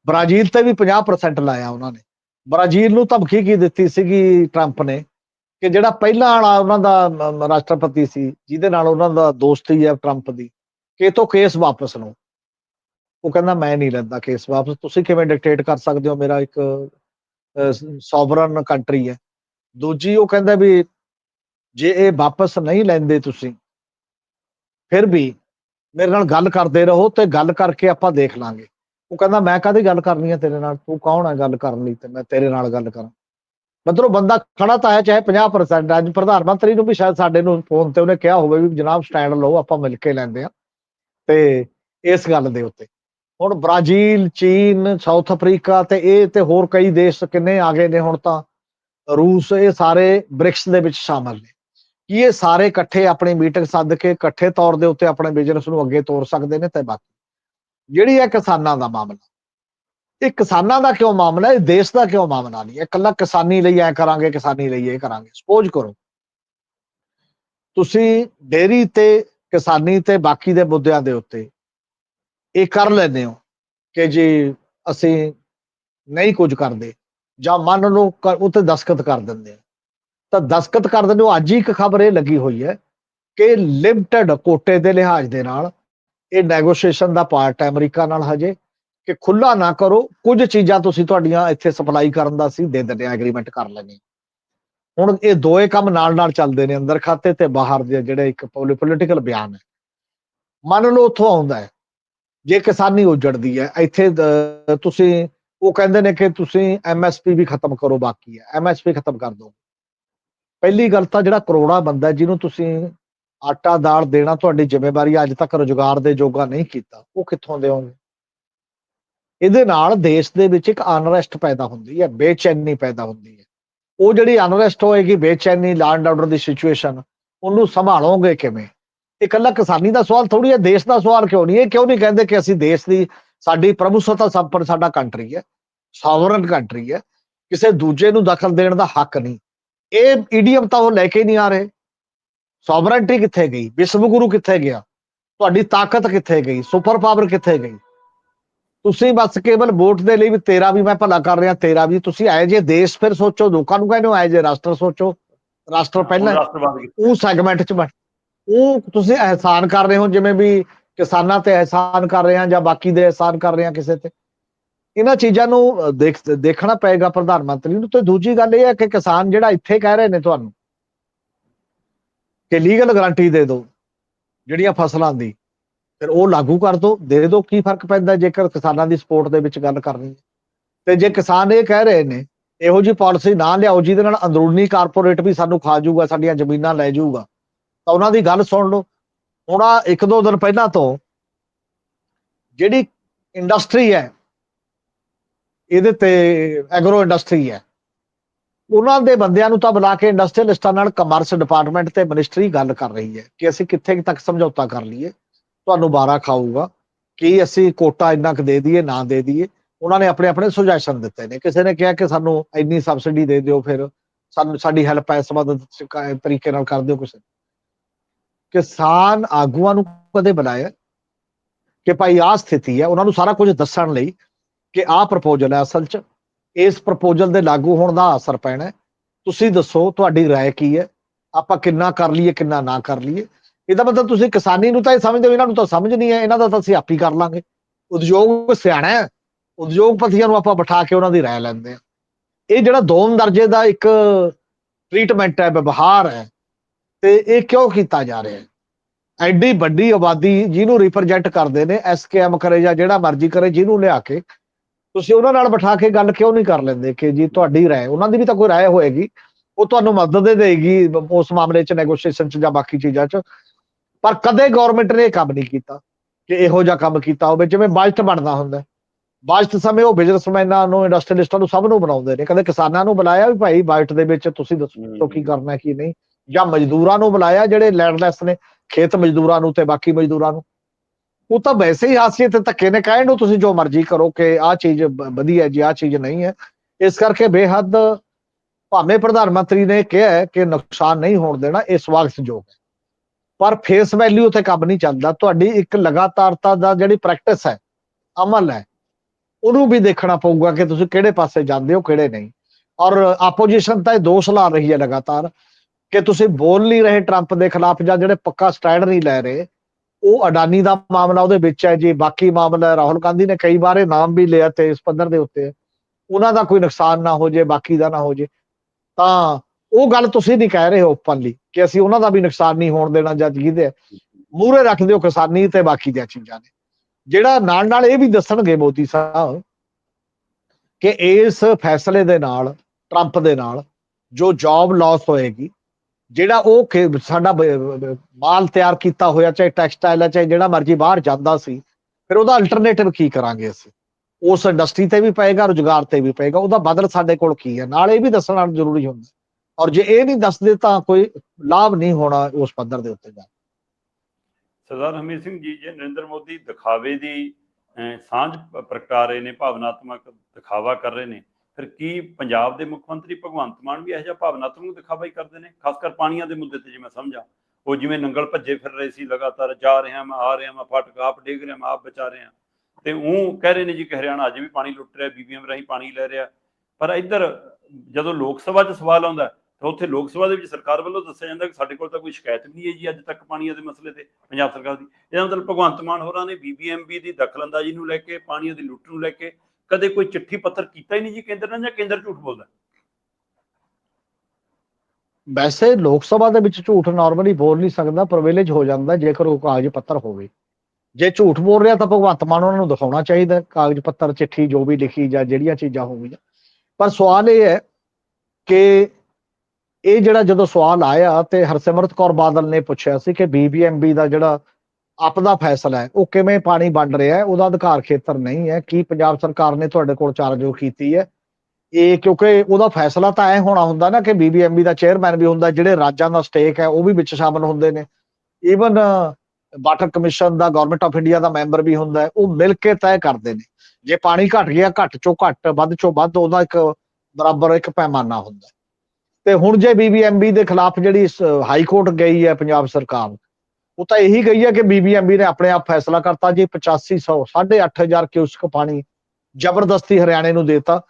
ਬ੍ਰਾਜ਼ੀਲ ਤੇ ਵੀ 50% ਲਾਇਆ ਉਹਨਾਂ ਨੇ। ਬ੍ਰਾਜ਼ੀਲ ਨੂੰ ਧਮਕੀ ਕੀ ਦਿੱਤੀ ਸੀਗੀ ਟਰੰਪ ਨੇ? ਕਿ ਜਿਹੜਾ ਪਹਿਲਾਂ ਵਾਲਾ ਉਹਨਾਂ ਦਾ ਰਾਸ਼ਟਰਪਤੀ ਸੀ, ਜਿਹਦੇ ਨਾਲ ਉਹਨਾਂ ਦਾ ਦੋਸਤੀ ਹੈ ਟਰੰਪ ਦੀ, ਕਿ ਤੋਂ ਕੇਸ ਵਾਪਸ ਲਓ। ਉਹ ਕਹਿੰਦਾ, ਮੈਂ ਨਹੀਂ ਲੈਂਦਾ ਕੇਸ ਵਾਪਸ। ਤੁਸੀਂ ਕਿਵੇਂ ਡਿਕਟੇਟ ਕਰ ਸਕਦੇ ਹੋ? ਮੇਰਾ ਇੱਕ ਸੋਵਰਨ ਕੰਟਰੀ ਹੈ। ਦੂਜੀ, ਉਹ ਕਹਿੰਦਾ ਵੀ, ਜੇ ਇਹ ਵਾਪਸ ਨਹੀਂ ਲੈਂਦੇ ਤੁਸੀਂ ਫਿਰ ਵੀ ਮੇਰੇ ਨਾਲ ਗੱਲ ਕਰਦੇ ਰਹੋ ਤੇ ਗੱਲ ਕਰਕੇ ਆਪਾਂ ਦੇਖ ਲਾਂਗੇ। ਉਹ ਕਹਿੰਦਾ, ਮੈਂ ਕਾਹਦੀ ਗੱਲ ਕਰਨੀ ਹੈ ਤੇਰੇ ਨਾਲ? ਤੂੰ ਕੌਣ ਹੈ ਗੱਲ ਕਰਨ ਲਈ ਤੇ ਮੈਂ ਤੇਰੇ ਨਾਲ ਗੱਲ ਕਰਾਂ? ਮਤਲਬ ਬੰਦਾ ਖੜਾ ਤਾਂ ਹੈ, ਚਾਹੇ 50% ਅੱਜ ਪ੍ਰਧਾਨ ਮੰਤਰੀ ਨੂੰ ਵੀ ਸ਼ਾਇਦ ਸਾਡੇ ਨੂੰ ਫੋਨ ਤੇ ਉਹਨੇ ਕਿਹਾ ਹੋਵੇ ਵੀ ਜਨਾਬ ਸਟੈਂਡ ਲਓ, ਆਪਾਂ ਮਿਲ ਕੇ ਲੈਂਦੇ ਆ ਤੇ ਇਸ ਗੱਲ ਦੇ ਉੱਤੇ। ਹੁਣ ਬ੍ਰਾਜ਼ੀਲ, ਚੀਨ, ਸਾਊਥ ਅਫਰੀਕਾ ਤੇ ਇਹ ਤੇ ਹੋਰ ਕਈ ਦੇਸ਼ ਕਿੰਨੇ ਆ ਗਏ ਨੇ ਹੁਣ ਤਾਂ। ਰੂਸ, ਇਹ ਸਾਰੇ ਬ੍ਰਿਕਸ ਦੇ ਵਿੱਚ ਸ਼ਾਮਲ ਨੇ। ਕਿ ਇਹ ਸਾਰੇ ਇਕੱਠੇ ਆਪਣੀ ਮੀਟਿੰਗ ਸੱਦ ਕੇ ਇਕੱਠੇ ਤੌਰ ਦੇ ਉੱਤੇ ਆਪਣੇ ਬਿਜ਼ਨਸ ਨੂੰ ਅੱਗੇ ਤੋਰ ਸਕਦੇ ਨੇ ਤੇ ਬਾਕੀ। ਜਿਹੜੀ ਹੈ ਕਿਸਾਨਾਂ ਦਾ ਮਾਮਲਾ। ਇਹ ਕਿਸਾਨਾਂ ਦਾ ਕਿਉਂ ਮਾਮਲਾ? ਇਹ ਦੇਸ਼ ਦਾ ਕਿਉਂ ਮਾਮਲਾ ਨਹੀਂ? ਇਹ ਇਕੱਲਾ ਕਿਸਾਨੀ ਲਈ ਐ ਕਰਾਂਗੇ, ਕਿਸਾਨੀ ਲਈ ਇਹ ਕਰਾਂਗੇ। ਸਪੋਜ਼ ਕਰੋ। ਤੁਸੀਂ ਡੇਰੀ ਤੇ, ਕਿਸਾਨੀ ਤੇ, ਬਾਕੀ ਦੇ ਮੁੱਦਿਆਂ ਦੇ ਉੱਤੇ ਇਹ ਕਰ ਲੈਂਦੇ ਹੋ ਕਿ ਜੀ ਅਸੀਂ ਨਹੀਂ ਕੁਝ ਕਰਦੇ ਜਾਂ ਮਨ ਨੂੰ ਉੱਤੇ ਦਸਖਤ ਕਰ ਦਿੰਦੇ ਆ ਤਾਂ ਦਸਖਤ ਕਰ ਦਿੰਦੇ ਹੋ, ਅੱਜ ਹੀ ਇੱਕ ਖਬਰ ਇਹ ਲੱਗੀ ਹੋਈ ਹੈ ਕਿ ਲਿਮਟਿਡ ਕੋਟੇ ਦੇ ਲਿਹਾਜ਼ ਦੇ ਨਾਲ ਇਹ ਨੈਗੋਸ਼ੀਏਸ਼ਨ ਦਾ ਪਾਰਟ ਹੈ ਅਮਰੀਕਾ ਨਾਲ ਹਜੇ, ਕਿ ਖੁੱਲਾ ਨਾ ਕਰੋ, ਕੁਝ ਚੀਜ਼ਾਂ ਤੁਸੀਂ ਤੁਹਾਡੀਆਂ ਇੱਥੇ ਸਪਲਾਈ ਕਰਨ ਦਾ ਸੀ ਦੇ ਦਿੰਦੇ ਆ ਐਗਰੀਮੈਂਟ ਕਰ ਲੈਣੇ ਹੁਣ ਇਹ ਦੋਏ ਕੰਮ ਨਾਲ ਨਾਲ ਚੱਲਦੇ ਨੇ ਅੰਦਰ ਖਾਤੇ ਤੇ ਬਾਹਰ ਦੇ ਜਿਹੜੇ ਇੱਕ ਪੋਲੀਟੀਕਲ ਬਿਆਨ ਹੈ। ਮੰਨ ਲਓ ਉੱਥੋਂ ਆਉਂਦਾ ਹੈ, ਜੇ ਕਿਸਾਨੀ ਉਜੜਦੀ ਹੈ, ਇੱਥੇ ਤੁਸੀਂ ਉਹ ਕਹਿੰਦੇ ਨੇ ਕਿ ਤੁਸੀਂ ਐਮਐਸਪੀ ਵੀ ਖਤਮ ਕਰੋ, ਬਾਕੀ ਹੈ ਐਮਐਸਪੀ ਖਤਮ ਕਰ ਦਿਓ। ਪਹਿਲੀ ਗੱਲ ਤਾਂ ਜਿਹੜਾ ਕਰੋੜਾ ਬੰਦਾ ਜਿਹਨੂੰ ਤੁਸੀਂ ਆਟਾ, ਦਾਲ ਦੇਣਾ ਤੁਹਾਡੀ ਜ਼ਿੰਮੇਵਾਰੀ ਅੱਜ ਤੱਕ ਰੁਜ਼ਗਾਰ ਦੇ ਜੋਗਾ ਨਹੀਂ ਕੀਤਾ, ਉਹ ਕਿੱਥੋਂ ਦੇਵੋਗੇ? ਇਹਦੇ ਨਾਲ ਦੇਸ਼ ਦੇ ਵਿੱਚ ਇੱਕ ਅਨਰੈਸਟ ਪੈਦਾ ਹੁੰਦੀ ਹੈ, ਬੇਚੈਨੀ ਪੈਦਾ ਹੁੰਦੀ ਹੈ। ਉਹ ਜਿਹੜੀ ਅਨਰੈਸਟ ਹੋਏਗੀ, ਬੇਚੈਨੀ ਲੈਂਡ ਆਰਡਰ ਦੀ ਸਿਚੁਏਸ਼ਨ ਉਹਨੂੰ ਸੰਭਾਲੋਗੇ ਕਿਵੇਂ? ਇਹ ਇਕੱਲਾ ਕਿਸਾਨੀ ਦਾ ਸਵਾਲ ਥੋੜੀ ਹੈ, ਦੇਸ਼ ਦਾ ਸਵਾਲ ਕਿਉਂ ਨਹੀਂ? ਇਹ ਕਿਉਂ ਨਹੀਂ ਕਹਿੰਦੇ ਕਿ ਅਸੀਂ ਦੇਸ਼ ਦੀ ਸਾਡੀ ਪ੍ਰਭੂਸੱਤਾ ਸੰਪੰਨ ਸਾਡਾ ਕੰਟਰੀ ਹੈ ਸੋਵਰਨ ਕੰਟਰੀ ਹੈ, ਕਿਸੇ ਦੂਜੇ ਨੂੰ ਦਖਲ ਦੇਣ ਦਾ ਹੱਕ ਨਹੀਂ। ਇਹ ਈਡੀਐਮ ਤਾਂ ਉਹ ਲੈ ਕੇ ਨਹੀਂ ਆ ਰਹੇ। ਸੋਵਰਨਟੀ ਕਿੱਥੇ ਗਈ? ਵਿਸ਼ਵ ਗੁਰੂ ਕਿੱਥੇ ਗਿਆ? ਤੁਹਾਡੀ ਤਾਕਤ ਕਿੱਥੇ ਗਈ? ਸੁਪਰ ਪਾਵਰ ਕਿੱਥੇ ਗਈ? ਤੁਸੀਂ ਬਸ ਕੇਵਲ ਵੋਟ ਦੇ ਲਈ ਵੀ ਤੇਰਾ ਵੀ ਮੈਂ ਭਲਾ ਕਰ ਰਿਹਾ ਤੇਰਾ ਵੀ। ਤੁਸੀਂ ਆਏ ਜੇ ਦੇਸ਼ ਫਿਰ ਸੋਚੋ ਲੋਕਾਂ ਨੂੰ ਕਹਿੰਦੇ ਹੋ ਆਏ ਜੇ ਰਾਸ਼ਟਰ ਸੋਚੋ। ਰਾਸ਼ਟਰ ਪਹਿਲਾਂ ਉਹ ਸੈਗਮੈਂਟ ਚ ਬਣ ਉਹ ਤੁਸੀਂ ਅਹਿਸਾਨ ਕਰ ਰਹੇ ਹੋ ਜਿਵੇਂ ਵੀ ਕਿਸਾਨਾਂ ਤੇ ਅਹਿਸਾਨ ਕਰ ਰਹੇ ਆ ਜਾਂ ਬਾਕੀ ਦੇ ਅਹਿਸਾਨ ਕਰ ਰਹੇ ਆ ਕਿਸੇ ਤੇ। ਇਹਨਾਂ ਚੀਜ਼ਾਂ ਨੂੰ ਦੇਖ, ਦੇਖਣਾ ਪਏਗਾ ਪ੍ਰਧਾਨ ਮੰਤਰੀ ਨੂੰ। ਤੇ ਦੂਜੀ ਗੱਲ ਇਹ ਹੈ ਕਿ ਕਿਸਾਨ ਜਿਹੜਾ ਇੱਥੇ ਕਹਿ ਰਹੇ ਨੇ ਤੁਹਾਨੂੰ ਕਿ ਲੀਗਲ ਗਾਰੰਟੀ ਦੇ ਦਿਓ ਜਿਹੜੀਆਂ ਫਸਲਾਂ ਦੀ, ਫਿਰ ਉਹ ਲਾਗੂ ਕਰ ਦਿਓ। ਦੇ ਦਿਓ, ਕੀ ਫ਼ਰਕ ਪੈਂਦਾ ਜੇਕਰ ਕਿਸਾਨਾਂ ਦੀ ਸਪੋਰਟ ਦੇ ਵਿੱਚ ਗੱਲ ਕਰਨੀ ਹੈ ਤੇ ਜੇ ਕਿਸਾਨ ਇਹ ਕਹਿ ਰਹੇ ਨੇ, ਇਹੋ ਜੀ ਪਾਲਿਸੀ ਨਾ ਲਿਆਓ, ਜਿਹਦੇ ਨਾਲ ਅੰਦਰੂਨੀ ਕਾਰਪੋਰੇਟ ਵੀ ਸਾਨੂੰ ਖਾ ਜਾਊਗਾ, ਸਾਡੀਆਂ ਜ਼ਮੀਨਾਂ ਲੈ ਜਾਊਗਾ, ਤਾਂ ਉਹਨਾਂ ਦੀ ਗੱਲ ਸੁਣ ਲਓ। ਹੁਣ ਆ ਇੱਕ ਦੋ ਦਿਨ ਪਹਿਲਾਂ ਤੋਂ ਜਿਹੜੀ ਇੰਡਸਟਰੀ ਹੈ ਇਹਦੇ ਤੇ ਐਗਰੋ ਇੰਡਸਟਰੀ ਹੈ। ਉਹਨਾਂ ਦੇ ਬੰਦਿਆਂ ਨੂੰ ਤਾਂ ਬੁਲਾ ਕੇ ਇੰਡਸਟਰੀਅਲਿਸਟਾਂ ਨਾਲ ਕਮਰਸ ਡਿਪਾਰਟਮੈਂਟ ਤੇ ਮਿਨਿਸਟਰੀ ਗੱਲ ਕਰ ਰਹੀ ਹੈ ਕਿ ਅਸੀਂ ਕਿੱਥੇ ਤੱਕ ਸਮਝੌਤਾ ਕਰ ਲਈਏ। ਤੁਹਾਨੂੰ ਬਾਰਾ ਖਾਊਗਾ ਕਿ ਅਸੀਂ ਕੋਟਾ ਇੰਨਾ ਕੁ ਦੇ ਦਈਏ, ਨਾ ਦੇ ਦਈਏ। ਉਹਨਾਂ ਨੇ ਆਪਣੇ ਆਪਣੇ ਸੁਜੈਸ਼ਨ ਦਿੱਤੇ ਨੇ। ਕਿਸੇ ਨੇ ਕਿਹਾ ਕਿ ਸਾਨੂੰ ਇੰਨੀ ਸਬਸਿਡੀ ਦੇ ਦਿਓ ਫਿਰ, ਸਾਨੂੰ ਸਾਡੀ ਹੈਲਪ ਹੈ ਮਦਦ ਤਰੀਕੇ ਨਾਲ ਕਰ ਦਿਓ ਕਿਸੇ ਕਿਸਾਨ ਆਗੂਆਂ ਨੂੰ ਕਦੇ ਬੁਲਾਇਆ ਕਿ ਭਾਈ ਆਹ ਸਥਿਤੀ ਹੈ, ਉਹਨਾਂ ਨੂੰ ਸਾਰਾ ਕੁਝ ਦੱਸਣ ਲਈ ਕਿ ਆਹ ਪ੍ਰਪੋਜ਼ਲ ਹੈ ਅਸਲ 'ਚ ਇਸ ਪ੍ਰਪੋਜ਼ਲ ਦੇ ਲਾਗੂ ਹੋਣ ਦਾ ਅਸਰ ਪੈਣਾ ਹੈ। ਤੁਸੀਂ ਦੱਸੋ ਤੁਹਾਡੀ رائے ਕੀ ਹੈ ਆਪਾਂ ਕਿੰਨਾ ਕਰ ਲਈਏ ਕਿੰਨਾ ਨਾ ਕਰ ਲਈਏ ਇਹਦਾ ਮਤਲਬ ਤੁਸੀਂ ਕਿਸਾਨੀ ਨੂੰ ਤਾਂ ਇਹ ਸਮਝਦੇ ਹੋ ਇਹਨਾਂ ਨੂੰ ਤਾਂ ਸਮਝ ਨਹੀਂ ਹੈ ਇਹਨਾਂ ਦਾ ਤਾਂ ਅਸੀਂ ਆਪ ਹੀ ਕਰ ਲਾਂਗੇ ਉਦਯੋਗ ਸਿਆਣਾ ਹੈ ਉਦਯੋਗਪਤੀਆਂ ਨੂੰ ਆਪਾਂ ਬਿਠਾ ਕੇ ਉਹਨਾਂ ਦੀ ਰਾਏ ਲੈਂਦੇ ਆ ਇਹ ਜਿਹੜਾ ਦੋਮ ਦਰਜੇ ਦਾ ਇੱਕ ਟ੍ਰੀਟਮੈਂਟ ਹੈ ਵਿਵਹਾਰ ਹੈ ਤੇ ਇਹ ਕਿਉਂ ਕੀਤਾ ਜਾ ਰਿਹਾ ਹੈ ਐਡੀ ਵੱਡੀ ਆਬਾਦੀ ਜਿਹਨੂੰ ਰਿਪਰੈਜ਼ੈਂਟ ਕਰਦੇ ਨੇ ਐਸਕੇਐਮ ਕਰੇ ਜਾਂ ਜਿਹੜਾ ਮਰਜ਼ੀ ਕਰੇ ਜਿਹਨੂੰ ਲਿਆ ਕੇ ਤੁਸੀਂ ਉਹਨਾਂ ਨਾਲ ਬਿਠਾ ਕੇ ਗੱਲ ਕਿਉਂ ਨਹੀਂ ਕਰ ਲੈਂਦੇ ਕਿ ਜੀ ਤੁਹਾਡੀ ਰਾਏ ਉਹਨਾਂ ਦੀ ਵੀ ਤਾਂ ਕੋਈ ਰਾਏ ਹੋਏਗੀ ਉਹ ਤੁਹਾਨੂੰ ਮਦਦ ਦੇ ਦੇਗੀ ਉਸ ਮਾਮਲੇ 'ਚ ਨੈਗੋਸ਼ੀਏਸ਼ਨ 'ਚ ਜਾਂ ਬਾਕੀ ਚੀਜ਼ਾਂ 'ਚ। ਪਰ ਕਦੇ ਗਵਰਨਮੈਂਟ ਨੇ ਇਹ ਕੰਮ ਨਹੀਂ ਕੀਤਾ ਕਿ ਇਹੋ ਜਿਹਾ ਕੰਮ ਕੀਤਾ ਹੋਵੇ ਜਿਵੇਂ ਬਜਟ ਬਣਦਾ ਹੁੰਦਾ। ਬਜਟ ਸਮੇਂ ਉਹ ਬਿਜ਼ਨਸਮੈਨਾਂ ਨੂੰ ਇੰਡਸਟਰੀਲਿਸਟਾਂ ਨੂੰ ਸਭ ਨੂੰ ਬਣਾਉਂਦੇ ਨੇ। ਕਦੇ ਕਿਸਾਨਾਂ ਨੂੰ ਬੁਲਾਇਆ ਵੀ ਭਾਈ ਬਜਟ ਦੇ ਵਿੱਚ ਤੁਸੀਂ ਦੱਸੋ ਕੀ ਕਰਨਾ ਕੀ ਨਹੀਂ। ਜਾਂ ਮਜ਼ਦੂਰਾਂ ਨੂੰ ਬੁਲਾਇਆ ਜਿਹੜੇ ਲੈਂਡਲੈਸ ਨੇ ਖੇਤ ਮਜ਼ਦੂਰਾਂ ਨੂੰ ਤੇ ਬਾਕੀ ਮਜ਼ਦੂਰਾਂ ਨੂੰ। ਉਹ ਤਾਂ ਵੈਸੇ ਹੀ ਹਾਸੀਅਤ ਤੇ ਧੱਕੇ ਨੇ, ਕਹਿਣ ਨੂੰ ਤੁਸੀਂ ਜੋ ਮਰਜ਼ੀ ਕਰੋ ਕਿ ਆਹ ਚੀਜ਼ ਵਧੀਆ ਜੀ, ਆਹ ਚੀਜ਼ ਨਹੀਂ ਹੈ। ਇਸ ਕਰਕੇ ਬੇਹੱਦ ਭਾਵੇਂ ਪ੍ਰਧਾਨ ਮੰਤਰੀ ਨੇ ਕਿਹਾ ਹੈ ਕਿ ਨੁਕਸਾਨ ਨਹੀਂ ਹੋਣ ਦੇਣਾ ਇਹ ਸਵਾਗਤਯੋਗ ਹੈ ਪਰ ਫੇਸ ਵੈਲਿਊ ਤੇ ਕੰਮ ਨਹੀਂ ਚੱਲਦਾ। ਤੁਹਾਡੀ ਇੱਕ ਲਗਾਤਾਰਤਾ ਦਾ ਜਿਹੜੀ ਪ੍ਰੈਕਟਿਸ ਹੈ, ਅਮਲ ਹੈ, ਉਹਨੂੰ ਵੀ ਦੇਖਣਾ ਪਊਗਾ ਕਿ ਤੁਸੀਂ ਕਿਹੜੇ ਪਾਸੇ ਜਾਂਦੇ ਹੋ, ਕਿਹੜੇ ਨਹੀਂ। ਔਰ ਆਪੋਜੀਸ਼ਨ ਤਾਂ ਇਹ ਦੋਸ਼ ਲਾ ਰਹੀ ਹੈ ਲਗਾਤਾਰ, ਕਿ ਤੁਸੀਂ ਬੋਲ ਨਹੀਂ ਰਹੇ ਟਰੰਪ ਦੇ ਖਿਲਾਫ ਜਾਂ ਜਿਹੜੇ ਪੱਕਾ ਸਟੈਂਡ ਨਹੀਂ ਲੈ ਰਹੇ ਉਹ ਅਡਾਨੀ ਦਾ ਮਾਮਲਾ ਉਹਦੇ ਵਿੱਚ ਹੈ ਜੀ, ਬਾਕੀ ਮਾਮਲਾ ਰਾਹੁਲ ਗਾਂਧੀ ਨੇ ਕਈ ਵਾਰ ਨਾਮ ਵੀ ਲਿਆ ਤੇ ਇਸ ਪੱਧਰ ਦੇ ਉੱਤੇ ਉਹਨਾਂ ਦਾ ਕੋਈ ਨੁਕਸਾਨ ਨਾ ਹੋ ਜੇ, ਬਾਕੀ ਦਾ ਨਾ ਹੋ ਜੇ। ਤਾਂ ਉਹ ਗੱਲ ਤੁਸੀਂ ਨਹੀਂ ਕਹਿ ਰਹੇ ਹੋ ਓਪਨਲੀ ਕਿ ਅਸੀਂ ਉਹਨਾਂ ਦਾ ਵੀ ਨੁਕਸਾਨ ਨਹੀਂ ਹੋਣ ਦੇਣਾ ਜਦ ਜਿਹਦੇ ਮੂਹਰੇ ਰੱਖਦੇ ਹੋ ਕਿਸਾਨੀ ਤੇ ਬਾਕੀ ਦੀਆਂ ਚੀਜ਼ਾਂ ਨੇ। ਜਿਹੜਾ ਨਾਲ ਨਾਲ ਇਹ ਵੀ ਦੱਸਣਗੇ ਮੋਦੀ ਸਾਹਿਬ ਕਿ ਇਸ ਫੈਸਲੇ ਦੇ ਨਾਲ, ਟਰੰਪ ਦੇ ਨਾਲ ਜੋ ਜੌਬ ਲਾਸ ਹੋਏਗੀ ਜਿਹੜਾ ਉਹ ਸਾਡਾ ਮਾਲ ਤਿਆਰ ਕੀਤਾ ਹੋਇਆ, ਚਾਹੇ ਟੈਕਸਟਾਈਲ ਹੈ, ਚਾਹੇ ਜਿਹੜਾ ਮਰਜ਼ੀ ਬਾਹਰ ਜਾਂਦਾ ਸੀ, ਫਿਰ ਉਹਦਾ ਅਲਟਰਨੇਟਿਵ ਕੀ ਕਰਾਂਗੇ ਅਸੀਂ? ਉਸ ਇੰਡਸਟਰੀ ਤੇ ਵੀ ਪਏਗਾ, ਰੁਜ਼ਗਾਰ ਤੇ ਵੀ ਪਏਗਾ, ਉਹਦਾ ਬਦਲ ਸਾਡੇ ਕੋਲ ਕੀ ਹੈ? ਨਾਲ ਇਹ ਵੀ ਦੱਸਣਾ ਜ਼ਰੂਰੀ ਹੁੰਦਾ ਔਰ ਜੇ ਇਹ ਨਹੀਂ ਦੱਸਦੇ ਤਾਂ ਕੋਈ ਲਾਭ ਨਹੀਂ ਹੋਣਾ ਉਸ ਪੱਧਰ ਦੇ ਉੱਤੇ ਜਾ ਸਰਦਾਰ ਹਮੀਰ ਸਿੰਘ ਜੀ, ਜੇ ਨਰਿੰਦਰ ਮੋਦੀ ਦਿਖਾਵੇ ਦੀ ਸਾਂਝ ਪ- ਪ੍ਰਗਟਾ ਰਹੇ ਨੇ, ਭਾਵਨਾਤਮਕ ਦਿਖਾਵਾ ਕਰ ਰਹੇ ਨੇ ਫਿਰ ਕੀ ਪੰਜਾਬ ਦੇ ਮੁੱਖ ਮੰਤਰੀ ਭਗਵੰਤ ਮਾਨ ਵੀ ਇਹੋ ਜਿਹਾ ਭਾਵਨਾਤਮਕ ਦਿਖਾਵਾਈ ਕਰਦੇ ਨੇ, ਖਾਸ ਕਰ ਪਾਣੀਆਂ ਦੇ ਮੁੱਦੇ ਤੇ ਜੇ ਮੈਂ ਸਮਝਾਂ। ਉਹ ਜਿਵੇਂ ਨੰਗਲ ਭੱਜੇ ਫਿਰ ਰਹੇ ਸੀ, ਲਗਾਤਾਰ ਜਾ ਰਿਹਾ ਮੈਂ, ਆ ਰਿਹਾ ਮੈਂ, ਫਟਕ ਆਪ ਡੇਗ ਰਿਹਾ ਮੈਂ, ਆਪ ਬਚਾ ਰਿਹਾ। ਤੇ ਉਹ ਕਹਿ ਰਹੇ ਨੇ ਜੀ ਕਿ ਹਰਿਆਣਾ ਅਜੇ ਵੀ ਪਾਣੀ ਲੁੱਟ ਰਿਹਾ, ਬੀਬੀਐਮ ਰਾਹੀਂ ਪਾਣੀ ਲੈ ਰਿਹਾ। ਪਰ ਇੱਧਰ ਜਦੋਂ ਲੋਕ ਸਭਾ 'ਚ ਸਵਾਲ ਆਉਂਦਾ, ਤਾਂ ਉੱਥੇ ਲੋਕ ਸਭਾ ਦੇ ਵਿੱਚ ਸਰਕਾਰ ਵੱਲੋਂ ਦੱਸਿਆ ਜਾਂਦਾ ਕਿ ਸਾਡੇ ਕੋਲ ਤਾਂ ਕੋਈ ਸ਼ਿਕਾਇਤ ਵੀ ਨਹੀਂ ਹੈ ਜੀ ਅੱਜ ਤੱਕ ਪਾਣੀਆਂ ਦੇ ਮਸਲੇ ਤੇ, ਪੰਜਾਬ ਸਰਕਾਰ ਦੀ। ਇਹਦਾ ਮਤਲਬ ਭਗਵੰਤ ਮਾਨ ਹੋਰਾਂ ਨੇ ਬੀਬੀਐਮਬੀ ਦੀ ਦਖਲਅੰਦਾਜ਼ੀ ਨੂੰ ਲੈ ਕੇ, ਪਾਣੀਆਂ ਦੀ ਲੁੱਟ ਨੂੰ ਲੈ ਕੇ ਕਦੇ ਕੋਈ ਚਿੱਠੀ ਪੱਤਰ ਕੀਤਾ ਹੀ ਨਹੀਂ ਜੀ ਕੇਂਦਰ ਨਾਲ ਜਾਂ ਕੇਂਦਰ ਝੂਠ ਬੋਲਦਾ? ਵੈਸੇ ਲੋਕ ਸਭਾ ਦੇ ਵਿੱਚ ਝੂਠ ਨਾਰਮਲੀ ਬੋਲ ਨਹੀਂ ਸਕਦਾ ਪ੍ਰਿਵਿਲੇਜ ਹੋ ਜਾਂਦਾ ਜੇਕਰ ਉਹ ਕਾਗਜ਼ ਪੱਤਰ ਹੋਵੇ। ਜੇ ਝੂਠ ਬੋਲ ਰਿਹਾ ਤਾਂ ਭਗਵੰਤ ਮਾਨ ਉਹਨਾਂ ਨੂੰ ਦਿਖਾਉਣਾ ਚਾਹੀਦਾ, ਕਾਗਜ਼ ਪੱਤਰ, ਚਿੱਠੀ ਜੋ ਵੀ ਲਿਖੀ ਜਾਂ ਜਿਹੜੀਆਂ ਚੀਜ਼ਾਂ ਹੋਣਗੀਆਂ ਪਰ ਸਵਾਲ ਇਹ ਹੈ ਕਿ ਇਹ ਜਿਹੜਾ ਜਦੋਂ ਸਵਾਲ ਆਇਆ ਤੇ ਹਰਸਿਮਰਤ ਕੌਰ ਬਾਦਲ ਨੇ ਪੁੱਛਿਆ ਸੀ ਕਿ ਬੀਬੀਐਮਬੀ ਦਾ ਜਿਹੜਾ ਆਪਦਾ ਫੈਸਲਾ ਹੈ। ਉਹ ਕਿਵੇਂ ਪਾਣੀ ਵੰਡ ਰਿਹਾ ਹੈ, ਉਹਦਾ ਅਧਿਕਾਰ ਖੇਤਰ ਨਹੀਂ ਹੈ। ਕੀ ਪੰਜਾਬ ਸਰਕਾਰ ਨੇ ਤੁਹਾਡੇ ਕੋਲ ਚਾਰਜੋ ਕੀਤੀ ਹੈ? ਇਹ ਕਿਉਂਕਿ ਉਹਦਾ ਫੈਸਲਾ ਤਾਂ ਐ ਹੋਣਾ ਹੁੰਦਾ ਨਾ ਕਿ ਬੀਬੀਐਮਬੀ ਦਾ ਚੇਅਰਮੈਨ ਵੀ ਹੁੰਦਾ, ਜਿਹੜੇ ਰਾਜਾਂ ਦਾ ਸਟੇਕ ਹੈ, ਉਹ ਵੀ ਵਿੱਚ ਸ਼ਾਮਲ ਹੁੰਦੇ ਨੇ। ਈਵਨ ਵਾਟਰ ਕਮਿਸ਼ਨ ਦਾ ਗਵਰਨਮੈਂਟ ਆਫ ਇੰਡੀਆ ਦਾ ਮੈਂਬਰ ਵੀ ਹੁੰਦਾ ਹੈ, ਉਹ ਮਿਲ ਕੇ ਤੈਅ ਕਰਦੇ ਨੇ। ਜੇ ਪਾਣੀ ਘਟ ਗਿਆ, ਘੱਟ ਚੋਂ ਘੱਟ, ਵੱਧ ਚੋਂ ਵੱਧ, ਉਹਦਾ ਇੱਕ ਬਰਾਬਰ ਇੱਕ ਪੈਮਾਨਾ ਹੁੰਦਾ ਤੇ ਹੁਣ ਜੇ ਬੀਬੀਐਮਬੀ ਦੇ ਖਿਲਾਫ ਜਿਹੜੀ ਹਾਈ ਕੋਰਟ ਗਈ ਹੈ ਪੰਜਾਬ ਸਰਕਾਰ ਉਹ ਤਾਂ ਇਹੀ ਗਈ ਹੈ ਕਿ ਬੀਬੀਐਮਬੀ ਨੇ ਆਪਣੇ ਆਪ ਫੈਸਲਾ ਕਰਤਾ ਜੀ 8500 8500 ਕਿਊਸਕ ਪਾਣੀ ਜ਼ਬਰਦਸਤੀ ਹਰਿਆਣੇ ਨੂੰ ਦੇਤਾ।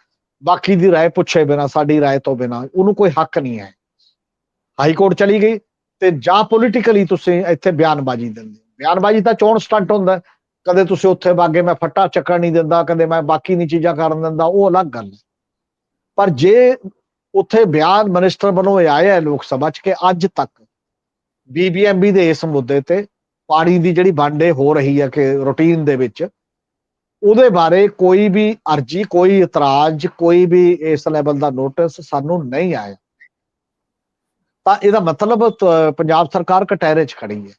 ਬਾਕੀ ਦੀ ਰਾਏ ਪੁੱਛੇ ਬਿਨਾ, ਸਾਡੀ ਰਾਏ ਤੋਂ ਬਿਨਾ, ਉਹਨੂੰ ਕੋਈ ਹੱਕ ਨਹੀਂ ਹੈ। ਹਾਈ ਕੋਰਟ ਚਲੀ ਗਈ ਤੇ ਜਾਂ ਪੋਲੀਟੀਕਲੀ ਤੁਸੀਂ ਇੱਥੇ ਬਿਆਨਬਾਜ਼ੀ ਦਿੰਦੇ ਹੋ। ਬਿਆਨਬਾਜ਼ੀ ਤਾਂ ਚੋਣ ਸਟੰਟ ਹੁੰਦਾ। ਕਦੇ ਤੁਸੀਂ ਉੱਥੇ ਬਾਗੇ ਮੈਂ ਫੱਟਾ ਚੱਕਣ ਨਹੀਂ ਦਿੰਦਾ, ਕਦੇ ਮੈਂ ਬਾਕੀ ਨਹੀਂ ਚੀਜ਼ਾਂ ਕਰਨ ਦਿੰਦਾ, ਉਹ ਅਲੱਗ ਗੱਲ ਹੈ। ਪਰ ਜੇ ਉੱਥੇ ਬਿਆਨ ਮਿਨਿਸਟਰ ਵੱਲੋਂ ਇਹ ਆਇਆ ਹੈ ਲੋਕ ਸਭਾ 'ਚ ਕਿ ਅੱਜ ਤੱਕ ਬੀਬੀਐਮਬੀ ਦੇ ਇਸ ਮੁੱਦੇ ਤੇ ਪਾਣੀ ਦੀ ਜਿਹੜੀ ਵੰਡੇ ਹੋ ਰਹੀ ਹੈ ਕਿ ਰੂਟੀਨ ਦੇ ਵਿੱਚ, ਉਹਦੇ ਬਾਰੇ ਕੋਈ ਵੀ ਅਰਜੀ, ਕੋਈ ਇਤਰਾਜ਼, ਕੋਈ ਵੀ ਇਸ ਲੈਵਲ ਦਾ ਨੋਟਿਸ ਸਾਨੂੰ ਨਹੀਂ ਆਇਆ। ਤਾਂ ਇਹਦਾ ਮਤਲਬ ਪੰਜਾਬ ਸਰਕਾਰ ਕਟਹਿਰੇ 'ਚ ਖੜੀ ਹੈ